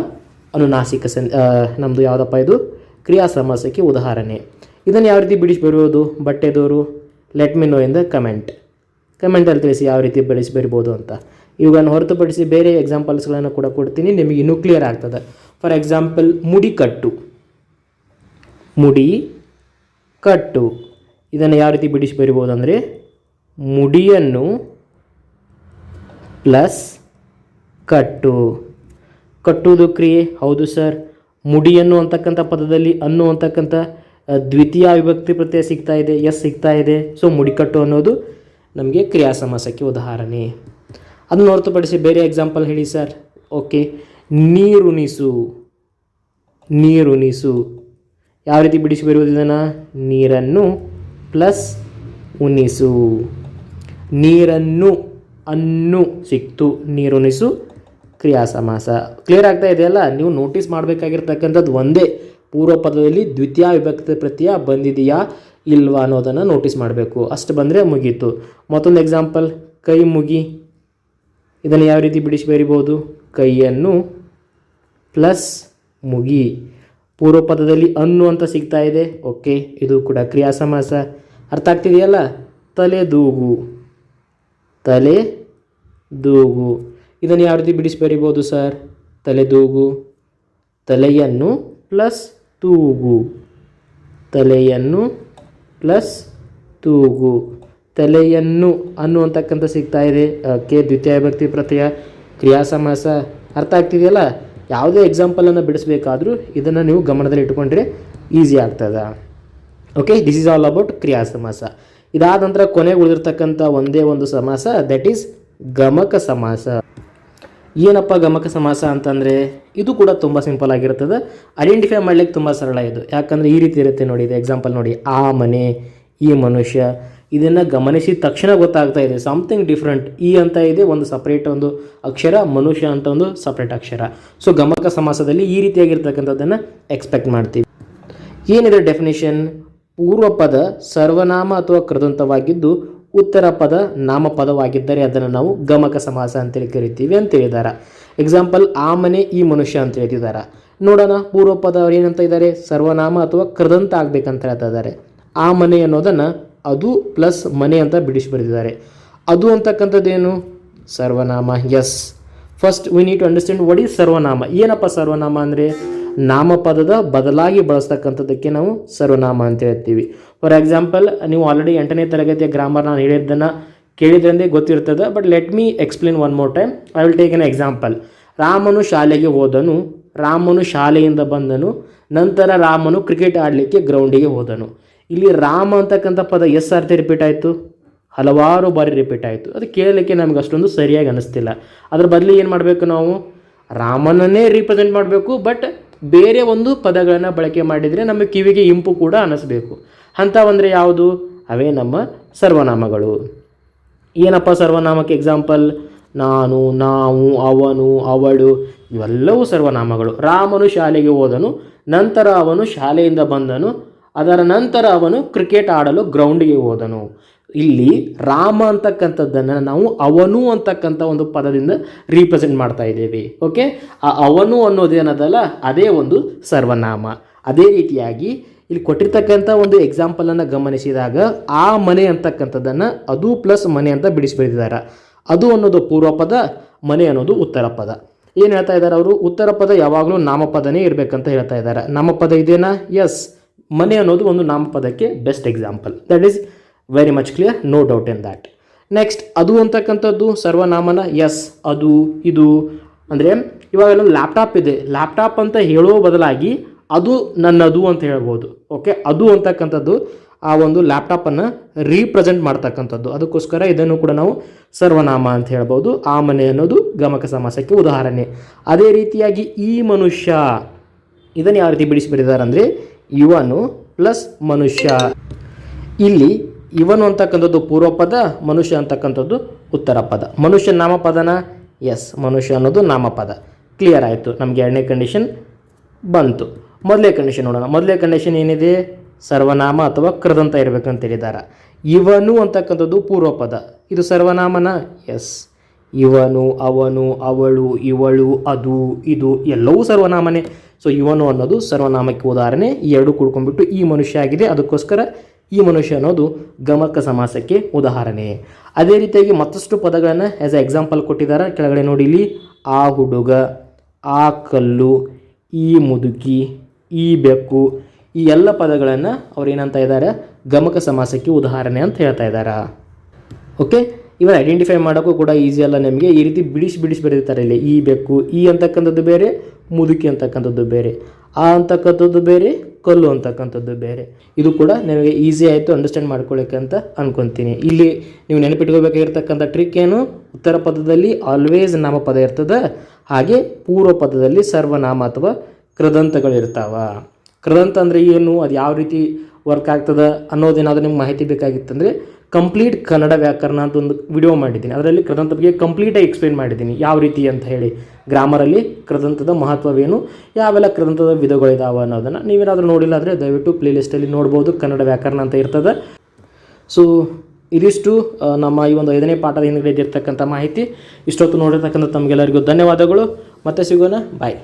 ಅನುನಾಸಿಕ ಸನ್ ನಮ್ಮದು ಯಾವುದಪ್ಪ ಇದು? ಕ್ರಿಯಾ ಸಮಾಸಕ್ಕೆ ಉದಾಹರಣೆ. ಇದನ್ನು ಯಾವ ರೀತಿ ಬಿಡಿಸಿ ಬರುವುದು ಬಟ್ಟೆದವರು let me know in the comment ಕಮೆಂಟಲ್ಲಿ ತಿಳಿಸಿ ಯಾವ ರೀತಿ ಬೆಳೆಸಿಬಿರ್ಬೋದು ಅಂತ. ಇವುಗಳನ್ನು ಹೊರತುಪಡಿಸಿ ಬೇರೆ ಎಕ್ಸಾಂಪಲ್ಸ್ಗಳನ್ನು ಕೂಡ ಕೊಡ್ತೀನಿ, ನಿಮಗೆ ಇನ್ನೂ ಕ್ಲಿಯರ್ ಆಗ್ತದೆ. ಫಾರ್ ಎಕ್ಸಾಂಪಲ್ ಮುಡಿ ಕಟ್ಟು ಮುಡಿ ಕಟ್ಟು ಇದನ್ನು ಯಾವ ರೀತಿ ಬಿಡಿಸಿ ಅಂದರೆ, ಮುಡಿಯನ್ನು ಪ್ಲಸ್ ಕಟ್ಟು. ಕಟ್ಟುವುದು ಕ್ರಿಯೆ, ಹೌದು ಸರ್ ಮುಡಿಯನ್ನು ಅಂತಕ್ಕಂಥ ಪದದಲ್ಲಿ ಅನ್ನು ಅಂತಕ್ಕಂಥ ದ್ವಿತೀಯ ವಿಭಕ್ತಿ ಪ್ರತ್ಯಯ ಸಿಗ್ತಾ ಇದೆ ಎಸ್ ಸಿಗ್ತಾ ಇದೆ. ಸೊ ಮುಡಿಕಟ್ಟು ಅನ್ನೋದು ನಮಗೆ ಕ್ರಿಯಾ ಸಮಾಸಕ್ಕೆ ಉದಾಹರಣೆ. ಅದನ್ನು ಹೊರತುಪಡಿಸಿ ಬೇರೆ ಎಕ್ಸಾಂಪಲ್ ಹೇಳಿ ಸರ್ ಓಕೆ ನೀರುಣಿಸು ನೀರುಣಿಸು ಯಾವ ರೀತಿ ಬಿಡಿಸಿ ಬರುವುದು ಇದನ್ನು? ನೀರನ್ನು ಪ್ಲಸ್ ಉಣಿಸು. ನೀರನ್ನು ಅನ್ನು ಸಿಕ್ತು. ನೀರುಣಿಸು ಕ್ರಿಯಾ ಸಮಾಸ ಕ್ಲಿಯರ್ ಆಗ್ತಾ ಇದೆಯಲ್ಲ? ನೀವು ನೋಟಿಸ್ ಮಾಡಬೇಕಾಗಿರ್ತಕ್ಕಂಥದ್ದು ಒಂದೇ. ಪೂರ್ವ ಪದದಲ್ಲಿ ದ್ವಿತೀಯ ವಿಭಕ್ತಿ ಪ್ರತ್ಯಯ ಬಂದಿದೆಯಾ ಇಲ್ವಾ ಅನ್ನೋದನ್ನು ನೋಟಿಸ್ ಮಾಡಬೇಕು. ಅಷ್ಟು ಬಂದರೆ ಮುಗೀತು. ಮತ್ತೊಂದು ಎಕ್ಸಾಂಪಲ್ ಕೈ ಮುಗಿ. ಇದನ್ನು ಯಾವ ರೀತಿ ಬಿಡಿಸಿ ಬರಿಬೋದು ಕೈಯನ್ನು ಪ್ಲಸ್ ಮುಗಿ. ಪೂರ್ವ ಪದದಲ್ಲಿ ಅನ್ನು ಅಂತ ಸಿಗ್ತಾ ಇದೆ. ಓಕೆ ಇದು ಕೂಡ ಕ್ರಿಯಾ ಸಮಾಸ ಅರ್ಥ ಆಗ್ತಿದೆಯಲ್ಲ? ತಲೆ ದೂಗು. ತಲೆ ದೂಗು. ಇದನ್ನು ಯಾವ ರೀತಿ ಬಿಡಿಸಿ ಬರಿಬೋದು ಸರ್ ತಲೆದೂಗು ತಲೆಯನ್ನು ಪ್ಲಸ್ ತೂಗು. ತಲೆಯನ್ನು ಪ್ಲಸ್ ತೂಗು. ತಲೆಯನ್ನು ಅನ್ನುವಂತಕ್ಕಂಥ ಸಿಗ್ತಾ ಇದೆ. ಕೆ ದ್ವಿತೀಯ ಭಕ್ತಿ ಪ್ರತ್ಯಯ ಕ್ರಿಯಾ ಸಮಾಸ ಅರ್ಥ ಆಗ್ತಿದೆಯಲ್ಲ? ಯಾವುದೇ ಎಕ್ಸಾಂಪಲನ್ನು ಬಿಡಿಸಬೇಕಾದ್ರೂ ಇದನ್ನು ನೀವು ಗಮನದಲ್ಲಿ ಇಟ್ಕೊಂಡ್ರೆ ಈಸಿ ಆಗ್ತದೆ. Okay this is all about ಕ್ರಿಯಾ ಸಮಾಸ ಇದಾದ ನಂತರ ಕೊನೆಗೆ ಉಳಿದಿರ್ತಕ್ಕಂಥ ಒಂದೇ ಒಂದು ಸಮಾಸ ದಟ್ ಈಸ್ ಗಮಕ ಸಮಾಸ. ಏನಪ್ಪ ಗಮಕ ಸಮಾಸ ಅಂತಂದರೆ ಇದು ಕೂಡ ತುಂಬ ಸಿಂಪಲ್ ಆಗಿರ್ತದೆ. ಐಡೆಂಟಿಫೈ ಮಾಡ್ಲಿಕ್ಕೆ ತುಂಬ ಸರಳ ಇದು. ಯಾಕಂದರೆ ಈ ರೀತಿ ಇರುತ್ತೆ ನೋಡಿ, ಇದು ಎಕ್ಸಾಂಪಲ್ ನೋಡಿ. ಆ ಮನೆ, ಈ ಮನುಷ್ಯ, ಇದನ್ನು ಗಮನಿಸಿದ ತಕ್ಷಣ ಗೊತ್ತಾಗ್ತಾ ಇದೆ. ಸಮಥಿಂಗ್ ಡಿಫ್ರೆಂಟ್ ಈ ಅಂತ ಇದೆ, ಒಂದು ಸಪ್ರೇಟ್ ಒಂದು ಅಕ್ಷರ, ಮನುಷ್ಯ ಅಂತ ಒಂದು ಸಪ್ರೇಟ್ ಅಕ್ಷರ. ಸೊ ಗಮಕ ಸಮಾಸದಲ್ಲಿ ಈ ರೀತಿಯಾಗಿರ್ತಕ್ಕಂಥದ್ದನ್ನು ಎಕ್ಸ್ಪೆಕ್ಟ್ ಮಾಡ್ತೀವಿ. ಏನಿದೆ ಡೆಫಿನೇಷನ್ ಪೂರ್ವ ಪದ ಸರ್ವನಾಮ ಅಥವಾ ಕೃದಂತವಾಗಿದ್ದು ಉತ್ತರ ಪದ ನಾಮಪದವಾಗಿದ್ದರೆ ಅದನ್ನು ನಾವು ಗಮಕ ಸಮಾಸ ಅಂತೇಳಿ ಕರಿತೀವಿ ಅಂತ ಹೇಳಿದ್ದಾರೆ ಎಕ್ಸಾಂಪಲ್ ಆ ಮನೆ ಈ ಮನುಷ್ಯ ಅಂತ ಹೇಳ್ತಿದ್ದಾರೆ ನೋಡೋಣ ಪೂರ್ವ ಪದ ಏನಂತ ಇದ್ದಾರೆ ಸರ್ವನಾಮ ಅಥವಾ ಕೃದಂತ ಆಗ್ಬೇಕಂತ ಹೇಳ್ತಾ ಇದ್ದಾರೆ ಆ ಮನೆ ಅನ್ನೋದನ್ನು ಅದು ಪ್ಲಸ್ ಮನೆ ಅಂತ ಬಿಡಿಸಿ ಬರೆದಿದ್ದಾರೆ. ಅದು ಅಂತಕ್ಕಂಥದ್ದೇನು? ಸರ್ವನಾಮ yes first we need to understand what is ಸರ್ವನಾಮ. ಏನಪ್ಪ ಸರ್ವನಾಮ ಅಂದರೆ? ನಾಮಪದದ ಬದಲಾಗಿ ಬಳಸ್ತಕ್ಕಂಥದ್ದಕ್ಕೆ ನಾವು ಸರ್ವನಾಮ ಅಂತ ಹೇಳ್ತೀವಿ. ಫಾರ್ ಎಕ್ಸಾಂಪಲ್ ನೀವು ಆಲ್ರೆಡಿ ಎಂಟನೇ ತರಗತಿಯ ಗ್ರಾಮರ್ ನಾನು ಹೇಳಿದ್ದನ್ನು ಕೇಳಿದ್ರಂದೇ ಗೊತ್ತಿರ್ತದೆ but let me explain one more time I will take an example ರಾಮನು ಶಾಲೆಗೆ ಹೋದನು, ರಾಮನು ಶಾಲೆಯಿಂದ ಬಂದನು, ನಂತರ ರಾಮನು ಕ್ರಿಕೆಟ್ ಆಡಲಿಕ್ಕೆ ಗ್ರೌಂಡಿಗೆ ಹೋದನು. ಇಲ್ಲಿ ರಾಮ ಅಂತಕ್ಕಂಥ ಪದ ಎಸ್ ಸರ್ತಿ ರಿಪೀಟ್ ಆಯಿತು? ಹಲವಾರು ಬಾರಿ ರಿಪೀಟ್ ಆಯಿತು. ಅದು ಕೇಳಲಿಕ್ಕೆ ನಮ್ಗೆ ಅಷ್ಟೊಂದು ಸರಿಯಾಗಿ ಅನ್ನಿಸ್ತಿಲ್ಲ ಅದ್ರ ಬದಲು ಏನು ಮಾಡಬೇಕು ನಾವು? ರಾಮನನ್ನೇ ರೀಪ್ರೆಸೆಂಟ್ ಮಾಡಬೇಕು ಬಟ್ ಬೇರೆ ಒಂದು ಪದಗಳನ್ನು ಬಳಕೆ ಮಾಡಿದರೆ ನಮ್ಮ ಕಿವಿಗೆ ಇಂಪು ಕೂಡ ಅನ್ನಿಸ್ಬೇಕು ಅಂಥವಂದರೆ ಯಾವುದು? ಅವೇ ನಮ್ಮ ಸರ್ವನಾಮಗಳು. ಏನಪ್ಪ ಸರ್ವನಾಮಕ್ಕೆ ಎಕ್ಸಾಂಪಲ್ ನಾನು, ನಾವು, ಅವನು, ಅವಳು, ಇವೆಲ್ಲವೂ ಸರ್ವನಾಮಗಳು. ರಾಮನು ಶಾಲೆಗೆ ಹೋದನು, ನಂತರ ಅವನು ಶಾಲೆಯಿಂದ ಬಂದನು, ಅದರ ನಂತರ ಅವನು ಕ್ರಿಕೆಟ್ ಆಡಲು ಗ್ರೌಂಡಿಗೆ ಹೋದನು. ಇಲ್ಲಿ ರಾಮ ಅಂತಕ್ಕಂಥದ್ದನ್ನು ನಾವು ಅವನು ಅಂತಕ್ಕಂಥ ಒಂದು ಪದದಿಂದ ರೀಪ್ರೆಸೆಂಟ್ ಮಾಡ್ತಾ ಇದ್ದೀವಿ ಓಕೆ ಆ ಅವನು ಅನ್ನೋದೇನದಲ್ಲ ಅದೇ ಒಂದು ಸರ್ವನಾಮ. ಅದೇ ರೀತಿಯಾಗಿ ಇಲ್ಲಿ ಕೊಟ್ಟಿರ್ತಕ್ಕಂಥ ಒಂದು ಎಕ್ಸಾಂಪಲನ್ನು ಗಮನಿಸಿದಾಗ ಆ ಮನೆ ಅಂತಕ್ಕಂಥದ್ದನ್ನು ಅದು ಪ್ಲಸ್ ಮನೆ ಅಂತ ಬಿಡಿಸಿ ಬರೆದಿದ್ದಾರೆ. ಅದು ಅನ್ನೋದು ಪೂರ್ವ ಪದ, ಮನೆ ಅನ್ನೋದು ಉತ್ತರ ಪದ. ಏನು ಹೇಳ್ತಾ ಇದ್ದಾರೆ ಅವರು? ಉತ್ತರ ಪದ ಯಾವಾಗಲೂ ನಾಮಪದನೇ ಇರಬೇಕಂತ ಹೇಳ್ತಾ ಇದ್ದಾರೆ. ನಾಮಪದ ಇದೇನಾ? ಎಸ್ ಮನೆ ಅನ್ನೋದು ಒಂದು ನಾಮಪದಕ್ಕೆ best example that is very much clear no doubt in that next ಅದು ಅಂತಕ್ಕಂಥದ್ದು ಸರ್ವನಾಮನ ಎಸ್ ಅದು, ಇದು. ಅಂದರೆ ಇವಾಗ ಒಂದು ಲ್ಯಾಪ್ಟಾಪ್ ಇದೆ. ಲ್ಯಾಪ್ಟಾಪ್ ಅಂತ ಹೇಳೋ ಬದಲಾಗಿ ಅದು ನನ್ನದು ಅಂತ ಹೇಳ್ಬೋದು. ಓಕೆ ಅದು ಅಂತಕ್ಕಂಥದ್ದು ಆ ಒಂದು ಲ್ಯಾಪ್ಟಾಪನ್ನು ರೀಪ್ರೆಸೆಂಟ್ ಮಾಡ್ತಕ್ಕಂಥದ್ದು. ಅದಕ್ಕೋಸ್ಕರ ಇದನ್ನು ಕೂಡ ನಾವು ಸರ್ವನಾಮ ಅಂತ ಹೇಳ್ಬೋದು. ಆ ಮನೆ ಅನ್ನೋದು ಗಮಕ ಸಮಾಸಕ್ಕೆ ಉದಾಹರಣೆ. ಅದೇ ರೀತಿಯಾಗಿ ಈ ಮನುಷ್ಯ, ಇದನ್ನು ಯಾವ ರೀತಿ ಬಿಡಿಸಿ ಬರೆದಿದ್ದಾರೆ ಅಂದರೆ, ಯುವನು ಪ್ಲಸ್ ಮನುಷ್ಯ. ಇಲ್ಲಿ ಇವನು ಅಂತಕ್ಕಂಥದ್ದು ಪೂರ್ವ ಪದ ಮನುಷ್ಯ ಅಂತಕ್ಕಂಥದ್ದು ಉತ್ತರ ಪದ ಮನುಷ್ಯ ನಾಮಪದನ? ಎಸ್ ಮನುಷ್ಯ ಅನ್ನೋದು ನಾಮಪದ. ಕ್ಲಿಯರ್ ಆಯಿತು. ನಮಗೆ ಎರಡನೇ ಕಂಡೀಷನ್ ಬಂತು. ಮೊದಲೇ ಕಂಡೀಷನ್ ನೋಡೋಣ. ಮೊದಲೇ ಕಂಡೀಷನ್ ಏನಿದೆ? ಸರ್ವನಾಮ ಅಥವಾ ಕೃದಂತ ಇರಬೇಕಂತ ಹೇಳಿದ್ದಾರೆ ಇವನು ಅಂತಕ್ಕಂಥದ್ದು ಪೂರ್ವ ಪದ ಇದು ಸರ್ವನಾಮನ? ಎಸ್ ಇವನು, ಅವನು, ಅವಳು, ಇವಳು, ಅದು, ಇದು ಎಲ್ಲವೂ ಸರ್ವನಾಮನೇ. ಸೊ ಇವನು ಅನ್ನೋದು ಸರ್ವನಾಮಕ್ಕೆ ಉದಾಹರಣೆ. ಈ ಎರಡು ಕೂಡ್ಕೊಂಡ್ಬಿಟ್ಟು ಈ ಮನುಷ್ಯ ಆಗಿದೆ. ಅದಕ್ಕೋಸ್ಕರ ಈ ಮನುಷ್ಯ ಅನ್ನೋದು ಗಮಕ ಸಮಾಸಕ್ಕೆ ಉದಾಹರಣೆ. ಅದೇ ರೀತಿಯಾಗಿ ಮತ್ತಷ್ಟು ಪದಗಳನ್ನು ಆ್ಯಸ್ ಎ ಎಕ್ಸಾಂಪಲ್ ಕೊಟ್ಟಿದ್ದಾರೆ. ಕೆಳಗಡೆ ನೋಡಿ ಇಲ್ಲಿ, ಆ ಹುಡುಗ, ಆ ಕಲ್ಲು, ಈ ಮುದುಕಿ, ಈ ಬೆಕ್ಕು, ಈ ಎಲ್ಲ ಪದಗಳನ್ನು ಅವ್ರು ಏನಂತ ಇದ್ದಾರೆ? ಗಮಕ ಸಮಾಸಕ್ಕೆ ಉದಾಹರಣೆ ಅಂತ ಹೇಳ್ತಾ ಇದ್ದಾರೆ. ಓಕೆ ಇವನ್ ಐಡೆಂಟಿಫೈ ಮಾಡೋಕ್ಕೂ ಕೂಡ ಈಸಿ ಅಲ್ಲ ನಿಮಗೆ. ಈ ರೀತಿ ಬಿಡಿಸಿ ಬಿಡಿಸಿ ಬರೆದಿರ್ತಾರೆ ಇಲ್ಲಿ. ಈ ಬೆಕ್ಕು, ಈ ಅಂತಕ್ಕಂಥದ್ದು ಬೇರೆ, ಮುದುಕಿ ಅಂತಕ್ಕಂಥದ್ದು ಬೇರೆ. ಆ ಅಂತಕ್ಕಂಥದ್ದು ಬೇರೆ, ಕಲ್ಲು ಅಂತಕ್ಕಂಥದ್ದು ಬೇರೆ. ಇದು ಕೂಡ ನಿಮಗೆ ಈಸಿ ಆಯಿತು ಅಂಡರ್ಸ್ಟ್ಯಾಂಡ್ ಮಾಡ್ಕೊಳ್ಳಿಕ್ಕೆ ಅಂತ ಅನ್ಕೊತೀನಿ. ಇಲ್ಲಿ ನೀವು ನೆನಪಿಟ್ಕೋಬೇಕಾಗಿರ್ತಕ್ಕಂಥ ಟ್ರಿಕ್ ಏನು? ಉತ್ತರ ಪದದಲ್ಲಿ ಆಲ್ವೇಸ್ ನಾಮಪದ ಇರ್ತದೆ, ಹಾಗೆ ಪೂರ್ವ ಪದದಲ್ಲಿ ಸರ್ವನಾಮ ಅಥವಾ ಕೃದಂತಗಳಿರ್ತಾವ ಕೃದಂತ ಅಂದರೆ ಏನು? ಅದು ಯಾವ ರೀತಿ ವರ್ಕ್ ಆಗ್ತದೆ ಅನ್ನೋದೇನಾದರೂ ನಿಮ್ಗೆ ಮಾಹಿತಿ ಬೇಕಾಗಿತ್ತಂದರೆ ಕಂಪ್ಲೀಟ್ ಕನ್ನಡ ವ್ಯಾಕರಣ ಅಂತ ಒಂದು ವಿಡಿಯೋ ಮಾಡಿದ್ದೀನಿ. ಅದರಲ್ಲಿ ಕೃದಂತ ಬಗ್ಗೆ ಕಂಪ್ಲೀಟಾಗಿ ಎಕ್ಸ್ಪ್ಲೇನ್ ಮಾಡಿದ್ದೀನಿ. ಯಾವ ರೀತಿ ಅಂತ ಹೇಳಿ. ಗ್ರಾಮರಲ್ಲಿ ಕೃದಂತದ ಮಹತ್ವವೇನು, ಯಾವೆಲ್ಲ ಕೃದಂತದ ವಿಧಗಳಿದಾವೆ ಅನ್ನೋದನ್ನು ನೀವೇನಾದರೂ ನೋಡಿಲ್ಲ ಅಂದರೆ ದಯವಿಟ್ಟು ಪ್ಲೇಲಿಸ್ಟಲ್ಲಿ ನೋಡ್ಬೋದು. ಕನ್ನಡ ವ್ಯಾಕರಣ ಅಂತ ಇರ್ತದೆ. ಸೊ ಇದಿಷ್ಟು ನಮ್ಮ ಈ ಒಂದು ಐದನೇ ಪಾಠದ ಹಿಂದುಗಡೆ ಇದ್ದಿರ್ತಕ್ಕಂಥ ಮಾಹಿತಿ. ಇಷ್ಟೊತ್ತು ನೋಡಿರ್ತಕ್ಕಂಥ ತಮಗೆಲ್ಲರಿಗೂ ಧನ್ಯವಾದಗಳು. ಮತ್ತೆ ಸಿಗೋಣ. ಬಾಯ್